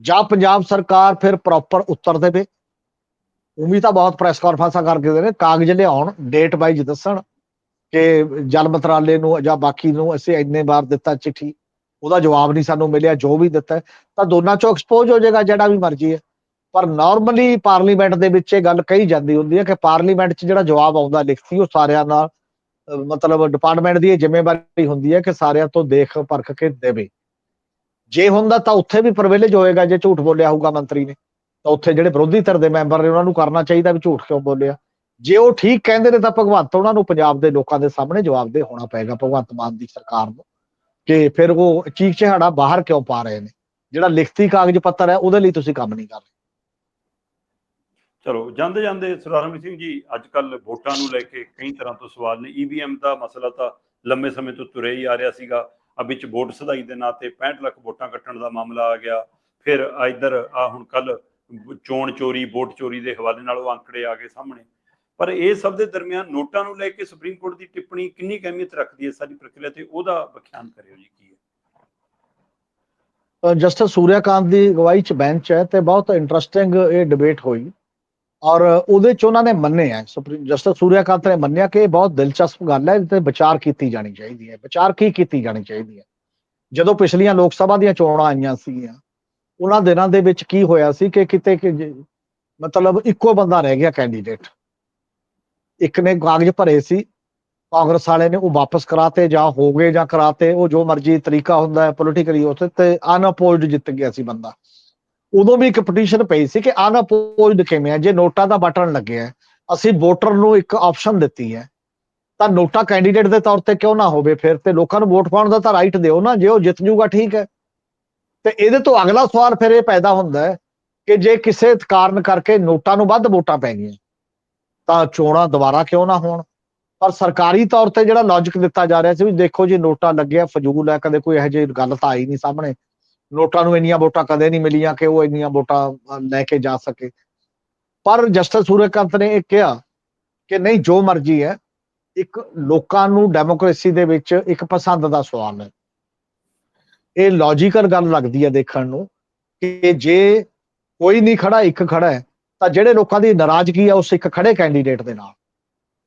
ਜਾਂ ਪੰਜਾਬ ਸਰਕਾਰ ਫਿਰ ਪ੍ਰੋਪਰ ਉੱਤਰ ਦੇਵੇ। ਉਮੀ ਤਾਂ ਬਹੁਤ ਪ੍ਰੈਸ ਕਾਨਫਰੰਸਾਂ ਕਰਕੇ ਦੇ ਨੇ, ਕਾਗਜ਼ ਲਿਆਉਣ ਡੇਟ ਵਾਈਜ਼ ਦੱਸਣ, ਕਿ ਜਲ ਮੰਤਰਾਲੇ ਨੂੰ ਜਾਂ ਬਾਕੀ ਨੂੰ ਅਸੀਂ ਇੰਨੇ ਵਾਰ ਦਿੱਤਾ ਚਿੱਠੀ। ਉਹਦਾ ਜਵਾਬ ਨਹੀਂ ਸਾਨੂੰ ਮਿਲਿਆ, ਜੋ ਵੀ ਦਿੱਤਾ ਤਾਂ ਦੋਨਾਂ ਚੋਂ ਐਕਸਪੋਜ਼ ਹੋ ਜਾਏਗਾ ਜਿਹੜਾ ਵੀ ਮਰਜ਼ੀ ਹੈ। ਪਰ ਨਾਰਮਲੀ ਪਾਰਲੀਮੈਂਟ ਦੇ ਵਿੱਚ ਇਹ ਗੱਲ ਕਹੀ ਜਾਂਦੀ ਹੁੰਦੀ ਹੈ ਕਿ ਪਾਰਲੀਮੈਂਟ 'ਚ ਜਿਹੜਾ ਜਵਾਬ ਆਉਂਦਾ ਲਿਖਤੀ ਉਹ ਸਾਰਿਆਂ ਨਾਲ ਮਤਲਬ ਡਿਪਾਰਟਮੈਂਟ ਦੀ ਇਹ ਜ਼ਿੰਮੇਵਾਰੀ ਹੁੰਦੀ ਹੈ ਕਿ ਸਾਰਿਆਂ ਤੋਂ ਦੇਖ ਪਰਖ ਕੇ ਦੇਵੇ। ਜੇ ਹੁੰਦਾ ਤਾਂ ਉੱਥੇ ਵੀ ਪ੍ਰਿਵਿਲੇਜ ਹੋਏਗਾ ਜੇ ਝੂਠ ਬੋਲਿਆ ਹੋਊਗਾ ਮੰਤਰੀ ਨੇ। ਤਾਂ ਉੱਥੇ ਜਿਹੜੇ ਵਿਰੋਧੀ ਧਿਰ ਦੇ ਮੈਂਬਰ ਨੇ, ਉਹਨਾਂ ਨੂੰ ਕਰਨਾ ਚਾਹੀਦਾ ਵੀ ਝੂਠ ਕਿਉਂ ਬੋਲਿਆ। ਜੇ ਉਹ ਠੀਕ ਕਹਿੰਦੇ ਨੇ ਤਾਂ ਭਗਵੰਤ ਉਹਨਾਂ ਨੂੰ ਪੰਜਾਬ ਦੇ ਲੋਕਾਂ ਦੇ ਸਾਹਮਣੇ ਜਵਾਬਦੇਹ ਹੋਣਾ ਪਏਗਾ, ਭਗਵੰਤ ਮਾਨ ਦੀ ਸਰਕਾਰ ਨੂੰ। ਕਿ ਫਿਰ ਉਹ ਚੀਕ ਚਿਹਾੜਾ ਬਾਹਰ ਕਿਉਂ ਪਾ ਰਹੇ ਨੇ? ਜਿਹੜਾ ਲਿਖਤੀ ਕਾਗਜ਼ ਪੱਤਰ ਹੈ, ਉਹਦੇ ਲਈ ਤੁਸੀਂ ਕੰਮ ਨਹੀਂ ਕਰ ਰਹੇ। ਚਲੋ, ਜਾਂਦੇ ਜਾਂਦੇ ਸਰਦਾਰ ਸਿੰਘ ਜੀ ਅੱਜ ਕੱਲ ਵੋਟਾਂ ਨੂੰ ਲੈ ਕੇ ਕਈ ਤਰ੍ਹਾਂ ਤੋਂ ਸਵਾਲ ਨੇ। ਈਵੀਐਮ ਦਾ ਮਸਲਾ ਤਾਂ ਲੰਮੇ ਸਮੇਂ ਤੋਂ ਤੁਰੇ ਹੀ ਆ ਰਿਹਾ ਸੀਗਾ। ਆ ਵਿੱਚ ਵੋਟ ਸਦਾਈ ਦੇ ਨਾਂ ਤੇ 65 ਲੱਖ ਵੋਟਾਂ ਕੱਟਣ ਦਾ ਮਾਮਲਾ ਆ ਗਿਆ। ਫਿਰ ਆ ਇੱਧਰ ਆ ਹੁਣ ਕੱਲ ਚੋਣ ਚੋਰੀ, ਵੋਟ ਚੋਰੀ ਦੇ ਹਵਾਲੇ ਨਾਲ ਉਹ ਅੰਕੜੇ ਆ ਗਏ ਸਾਹਮਣੇ। ਪਰ ਇਹ ਸਭ ਦੇ ਦਰਮਿਆਨ ਨੋਟਾਂ ਨੂੰ ਲੈ ਕੇ ਸੁਪਰੀਮ ਕੋਰਟ ਦੀ ਟਿੱਪਣੀ ਕਿੰਨੀ ਅਹਿਮੀਅਤ ਰੱਖਦੀ ਹੈ ਸਾਰੀ ਪ੍ਰਕਿਰਿਆ ਤੇ ਉਹਦਾ ਵਿਖਿਆਨ ਕਰਿਓ ਜੀ ਕੀ ਹੈ। ਜਸਟਿਸ ਸੂਰਿਆਕਾਂਤ ਦੀ ਅਗਵਾਈ ਚ ਬੈਂਚ ਹੈ ਤੇ ਬਹੁਤ ਇੰਟਰਸਟਿੰਗ ਇਹ ਡਿਬੇਟ ਹੋਈ ਔਰ ਉਹਦੇ ਚ ਉਹਨਾਂ ਨੇ ਮੰਨਿਆ ਸੁਪਰੀਮ ਜਸਟਿਸ ਸੂਰਿਆਕਾਂਤ ਨੇ ਮੰਨਿਆ ਕਿ ਇਹ ਬਹੁਤ ਦਿਲਚਸਪ ਗੱਲ ਹੈ ਤੇ ਵਿਚਾਰ ਕੀਤੀ ਜਾਣੀ ਚਾਹੀਦੀ ਹੈ। ਵਿਚਾਰ ਕੀ ਕੀਤੀ ਜਾਣੀ ਚਾਹੀਦੀ ਹੈ? ਜਦੋਂ ਪਿਛਲੀਆਂ ਲੋਕ ਸਭਾ ਦੀਆਂ ਚੋਣਾਂ ਆਈਆਂ ਸੀਗੀਆਂ, ਉਹਨਾਂ ਦਿਨਾਂ ਦੇ ਵਿੱਚ ਕੀ ਹੋਇਆ ਸੀ ਕਿ ਕਿਤੇ ਮਤਲਬ ਇੱਕੋ ਬੰਦਾ ਰਹਿ ਗਿਆ ਕੈਂਡੀਡੇਟ ਇੱਕ ਨੇ ਕਾਗਜ਼ ਭਰੇ ਸੀ, ਕਾਂਗਰਸ ਵਾਲੇ ਨੇ ਉਹ ਵਾਪਸ ਕਰਾਤੇ ਜਾਂ ਹੋ ਗਏ ਜਾਂ ਕਰਾਤੇ, ਉਹ ਜੋ ਮਰਜ਼ੀ ਤਰੀਕਾ ਹੁੰਦਾ ਹੈ ਪੋਲੀਟੀਕਲੀ ਉੱਥੇ ਤੇ ਅਨਅਪੋਜ਼ਡ ਜਿੱਤ ਗਿਆ ਸੀ ਬੰਦਾ। ਉਦੋਂ ਵੀ ਇੱਕ ਪਟੀਸ਼ਨ ਪਈ ਸੀ ਕਿ ਅਨਅਪੋਜ਼ਡ ਕਿਵੇਂ ਹੈ, ਜੇ ਨੋਟਾਂ ਦਾ ਬਟਨ ਲੱਗਿਆ ਅਸੀਂ ਵੋਟਰ ਨੂੰ ਇੱਕ ਆਪਸ਼ਨ ਦਿੱਤੀ ਹੈ, ਤਾਂ ਨੋਟਾ ਕੈਂਡੀਡੇਟ ਦੇ ਤੌਰ ਤੇ ਕਿਉਂ ਨਾ ਹੋਵੇ ਫਿਰ? ਤੇ ਲੋਕਾਂ ਨੂੰ ਵੋਟ ਪਾਉਣ ਦਾ ਤਾਂ ਰਾਈਟ ਦਿਓ ਨਾ, ਜੇ ਉਹ ਜਿੱਤ ਜੂਗਾ ਠੀਕ ਹੈ। ਤੇ ਇਹਦੇ ਤੋਂ ਅਗਲਾ ਸਵਾਲ ਫਿਰ ਇਹ ਪੈਦਾ ਹੁੰਦਾ ਹੈ ਕਿ ਜੇ ਕਿਸੇ ਕਾਰਨ ਕਰਕੇ ਨੋਟਾਂ ਨੂੰ ਵੱਧ ਵੋਟਾਂ ਪੈ ਗਈਆਂ ਤਾਂ ਚੋਣਾਂ ਦੁਬਾਰਾ ਕਿਉਂ ਨਾ ਹੋਣ? ਪਰ ਸਰਕਾਰੀ ਤੌਰ ਤੇ ਜਿਹੜਾ ਲੌਜੀਕ ਦਿੱਤਾ ਜਾ ਰਿਹਾ ਸੀ ਵੀ ਦੇਖੋ ਜੀ ਨੋਟਾਂ ਲੱਗਿਆ, ਫਜ਼ੂਲ ਹੈ, ਕਦੇ ਕੋਈ ਇਹੋ ਜਿਹੀ ਗੱਲ ਤਾਂ ਆਈ ਨਹੀਂ ਸਾਹਮਣੇ। ਨੋਟਾਂ ਨੂੰ ਇੰਨੀਆਂ ਵੋਟਾਂ ਕਦੇ ਨਹੀਂ ਮਿਲੀਆਂ ਕਿ ਉਹ ਇੰਨੀਆਂ ਵੋਟਾਂ ਲੈ ਕੇ ਜਾ ਸਕੇ। ਪਰ ਜਸਟਿਸ ਸੂਰਯਕਾਂਤ ਨੇ ਇਹ ਕਿਹਾ ਕਿ ਨਹੀਂ, ਜੋ ਮਰਜ਼ੀ ਹੈ, ਇੱਕ ਲੋਕਾਂ ਨੂੰ ਡੈਮੋਕ੍ਰੇਸੀ ਦੇ ਵਿੱਚ ਇੱਕ ਪਸੰਦ ਦਾ ਸਵਾਲ ਹੈ। ਇਹ ਲੌਜੀਕਲ ਗੱਲ ਲੱਗਦੀ ਹੈ ਦੇਖਣ ਨੂੰ ਕਿ ਜੇ ਕੋਈ ਨਹੀਂ ਖੜਾ, ਇੱਕ ਖੜਾ ਹੈ ਤਾਂ ਜਿਹੜੇ ਲੋਕਾਂ ਦੀ ਨਾਰਾਜ਼ਗੀ ਹੈ ਉਸ ਇੱਕ ਖੜੇ ਕੈਂਡੀਡੇਟ ਦੇ ਨਾਲ।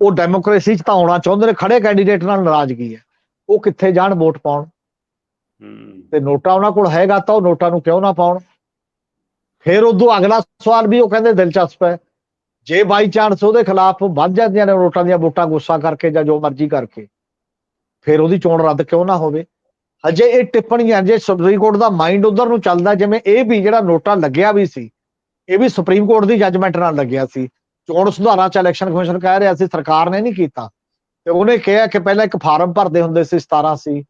ਉਹ ਡੈਮੋਕ੍ਰੇਸੀ 'ਚ ਤਾਂ ਆਉਣਾ ਚਾਹੁੰਦੇ ਨੇ ਖੜੇ ਕੈਂਡੀਡੇਟ ਨਾਲ ਨਾਰਾਜ਼ਗੀ ਹੈ। ਉਹ ਕਿੱਥੇ ਜਾਣ ਵੋਟ ਪਾਉਣ? ਤੇ ਨੋਟਾ ਉਹਨਾਂ ਕੋਲ ਹੈਗਾ ਤਾਂ ਉਹ ਨੋਟਾਂ ਨੂੰ ਕਿਉਂ ਨਾ ਪਾਉਣ? ਫਿਰ ਉਦੋਂ ਅਗਲਾ ਸਵਾਲ ਵੀ ਉਹ ਕਹਿੰਦੇ ਦਿਲਚਸਪ ਹੈ। ਜੇ ਬਾਈ ਚਾਂਸ ਉਹਦੇ ਖਿਲਾਫ ਵੱਧ ਜਾਂਦੀਆਂ ਨੇ ਨੋਟਾਂ ਦੀਆਂ ਵੋਟਾਂ ਗੁੱਸਾ ਕਰਕੇ ਜਾਂ ਜੋ ਮਰਜ਼ੀ ਕਰਕੇ ਫਿਰ ਉਹਦੀ ਚੋਣ ਰੱਦ ਕਿਉਂ ਨਾ ਹੋਵੇ? ਹਜੇ ਇਹ ਟਿੱਪਣੀਆਂ ਜੇ ਸੁਪਰੀਮ ਕੋਰਟ ਦਾ ਮਾਈਂਡ ਉਧਰ ਨੂੰ ਚੱਲਦਾ ਜਿਵੇਂ ਇਹ ਵੀ ਜਿਹੜਾ ਨੋਟਾ ਲੱਗਿਆ ਵੀ ਸੀ ਇਹ ਵੀ ਸੁਪਰੀਮ ਕੋਰਟ ਦੀ ਜੱਜਮੈਂਟ ਨਾਲ ਲੱਗਿਆ ਸੀ। ਚੋਣ ਸੁਧਾਰਾਂ ਚ ਇਲੈਕਸ਼ਨ ਕਮਿਸ਼ਨ ਕਹਿ ਰਿਹਾ ਸੀ, ਸਰਕਾਰ ਨੇ ਨਹੀਂ ਕੀਤਾ। ਤੇ ਉਹਨੇ ਕਿਹਾ ਕਿ ਪਹਿਲਾਂ ਇੱਕ ਫਾਰਮ ਭਰਦੇ ਹੁੰਦੇ ਸੀ 17 ਸੀ।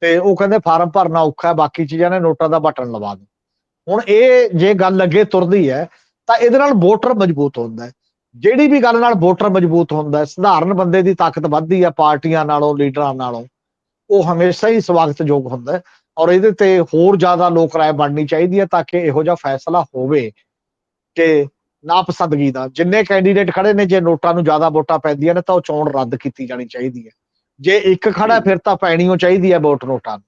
ਤੇ ਉਹ ਕਹਿੰਦੇ ਫਾਰਮ ਭਰਨਾ ਔਖਾ ਬਾਕੀ ਚੀਜ਼ਾਂ ਨੇ ਨੋਟਾਂ ਦਾ ਬਟਨ ਲਵਾ ਦੋ। ਹੁਣ ਇਹ ਜੇ ਗੱਲ ਲੱਗੇ ਤੁਰਦੀ ਹੈ, ਤਾਂ ਇਹਦੇ ਨਾਲ ਵੋਟਰ ਮਜ਼ਬੂਤ ਹੁੰਦਾ ਹੈ। ਜਿਹੜੀ ਵੀ ਗੱਲ ਨਾਲ ਵੋਟਰ ਮਜ਼ਬੂਤ ਹੁੰਦਾ ਹੈ, ਸਧਾਰਨ ਬੰਦੇ ਦੀ ਤਾਕਤ ਵੱਧਦੀ ਹੈ, ਪਾਰਟੀਆਂ ਨਾਲੋਂ, ਲੀਡਰਾਂ ਨਾਲੋਂ, ਉਹ ਹਮੇਸ਼ਾ ਹੀ ਸਵਾਗਤਯੋਗ ਹੁੰਦਾ ਹੈ। ਔਰ ਇਹਦੇ ਤੇ ਹੋਰ ਜ਼ਿਆਦਾ ਲੋਕ ਰਾਏ ਬਣਨੀ ਚਾਹੀਦੀ ਹੈ, ਤਾਂ ਕਿ ਇਹੋ ਜਿਹਾ ਫੈਸਲਾ ਹੋਵੇ। ਕਿ ਨਾਪਸੰਦਗੀ ਦਾ ਜਿੰਨੇ ਕੈਂਡੀਡੇਟ ਖੜੇ ਨੇ ਜੇ ਨੋਟਾਂ ਨੂੰ ਜ਼ਿਆਦਾ ਵੋਟਾਂ ਪੈਂਦੀਆਂ ਨੇ ਤਾਂ ਉਹ ਚੋਣ ਰੱਦ ਕੀਤੀ ਜਾਣੀ ਚਾਹੀਦੀ ਹੈ। ਜੇ ਇੱਕ ਖੜਾ ਹੈ, ਫਿਰ ਤਾਂ ਪੈਣੀ ਉਹ ਚਾਹੀਦੀ ਹੈ ਵੋਟ ਨੋਟਾਂ।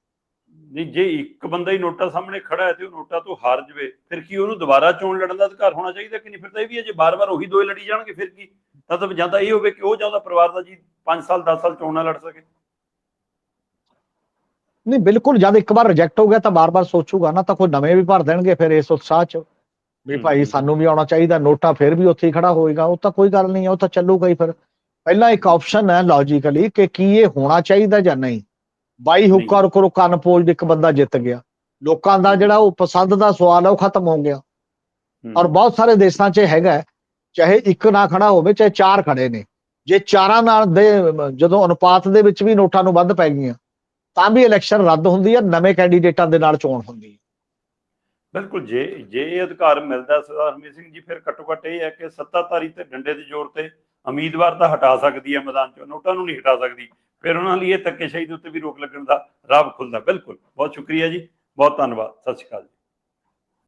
ਨਹੀਂ ਜੇ ਇੱਕ ਬੰਦਾ ਹੀ ਨੋਟਾ ਸਾਹਮਣੇ ਖੜਾ ਹੈ ਤੇ ਉਹ ਨੋਟਾ ਤੋਂ ਹਾਰ ਜਵੇ ਫਿਰ ਕੀ ਉਹਨੂੰ ਦੁਬਾਰਾ ਚੋਣ ਲੜਨ ਦਾ ਅਧਿਕਾਰ ਹੋਣਾ ਚਾਹੀਦਾ ਕਿ ਨਹੀਂ? ਫਿਰ ਤਾਂ ਇਹ ਵੀ ਹੈ ਜੇ ਬਾਰ-ਬਾਰ ਉਹੀ ਦੋਏ ਲੜੀ ਜਾਣਗੇ ਫਿਰ ਕੀ? ਤਾਂ ਤਾਂ ਜਾਂ ਤਾਂ ਇਹ ਹੋਵੇ ਕਿ ਉਹ ਜਾਂ ਉਹਦਾ ਪਰਿਵਾਰ ਦਾ ਜੀ 5 ਸਾਲ 10 ਸਾਲ ਚੋਣ ਨਾ ਲੜ ਸਕੇ। ਨਹੀਂ ਬਿਲਕੁਲ ਜਦ ਇੱਕ ਵਾਰ ਰਿਜੈਕਟ ਹੋ ਗਿਆ ਤਾਂ ਬਾਰ-ਬਾਰ ਸੋਚੂਗਾ ਨਾ ਤਾਂ ਕੋਈ ਨਵੇਂ ਵੀ ਭਰ ਦੇਣਗੇ ਫਿਰ ਇਸ ਉਤਸ਼ਾਹ 'ਚ। ਵੀ ਭਾਈ। ਸਾਨੂੰ ਵੀ ਆਉਣਾ ਚਾਹੀਦਾ ਨੋਟਾ ਫਿਰ ਵੀ ਉੱਥੇ ਹੀ ਖੜਾ ਹੋਏਗਾ ਉਹ ਤਾਂ ਕੋਈ ਗੱਲ ਨਹੀਂ ਹੈ ਉਹ ਤਾਂ ਚੱਲੂਗਾ ਹੀ ਫਿਰ। ਪਹਿਲਾਂ ਇੱਕ ਆਪਸ਼ਨ ਹੈ ਲੌਜੀਕਲੀ ਕਿ ਕੀ ਇਹ ਹੋਣਾ ਚਾਹੀਦਾ ਜਾਂ ਨਹੀਂ। ਬਾਈ ਹੁੱਕਾ ਰੁਕ ਰੁਕ ਅਨਪੋਜ਼ਡ ਇੱਕ ਬੰਦਾ ਜਿੱਤ ਗਿਆ। ਲੋਕਾਂ ਦਾ ਜਿਹੜਾ ਉਹ ਪਸੰਦ ਦਾ ਸਵਾਲ ਹੈ ਉਹ ਖਤਮ ਹੋ ਗਿਆ। ਔਰ ਬਹੁਤ ਸਾਰੇ ਦੇਸ਼ਾਂ 'ਚ ਹੈਗਾ ਚਾਹੇ ਇੱਕ ਨਾ ਖੜਾ ਹੋਵੇ ਚਾਹੇ ਚਾਰ ਖੜੇ ਨੇ। ਜੇ ਚਾਰਾਂ ਨਾਲ ਦੇ ਜਦੋਂ ਅਨੁਪਾਤ ਦੇ ਵਿੱਚ ਵੀ ਨੋਟਾਂ ਨੂੰ ਵੱਧ ਪੈ ਗਈਆਂ ਤਾਂ ਵੀ ਇਲੈਕਸ਼ਨ ਰੱਦ ਹੁੰਦੀ ਹੈ ਨਵੇਂ ਕੈਂਡੀਡੇਟਾਂ ਦੇ ਨਾਲ ਚੋਣ ਹੁੰਦੀ ਹੈ ਬਿਲਕੁਲ, ਜੇ ਜੇ ਇਹ ਅਧਿਕਾਰ ਮਿਲਦਾ ਸਰਦਾਰ ਹਰਮੀਤ ਸਿੰਘ ਜੀ, ਫਿਰ ਘੱਟੋ ਘੱਟ ਇਹ ਹੈ ਕਿ ਸੱਤਾਧਾਰੀ ਤੇ ਡੰਡੇ ਦੇ ਜ਼ੋਰ ਤੇ ਉਮੀਦਵਾਰ ਤਾਂ ਹਟਾ ਸਕਦੀ ਹੈ ਮੈਦਾਨ ਚੋਂ, ਨੋਟਾਂ ਨੂੰ ਨਹੀਂ ਹਟਾ ਸਕਦੀ। ਫਿਰ ਉਹਨਾਂ ਲਈ ਇਹ ਧੱਕੇਸ਼ਾਹੀ ਦੇ ਉੱਤੇ ਵੀ ਰੋਕ ਲੱਗਣ ਦਾ ਰਾਹ ਖੁੱਲਦਾ, ਬਿਲਕੁਲ। ਬਹੁਤ ਸ਼ੁਕਰੀਆ ਜੀ, ਬਹੁਤ ਧੰਨਵਾਦ, ਸਤਿ ਸ਼੍ਰੀ ਅਕਾਲ ਜੀ।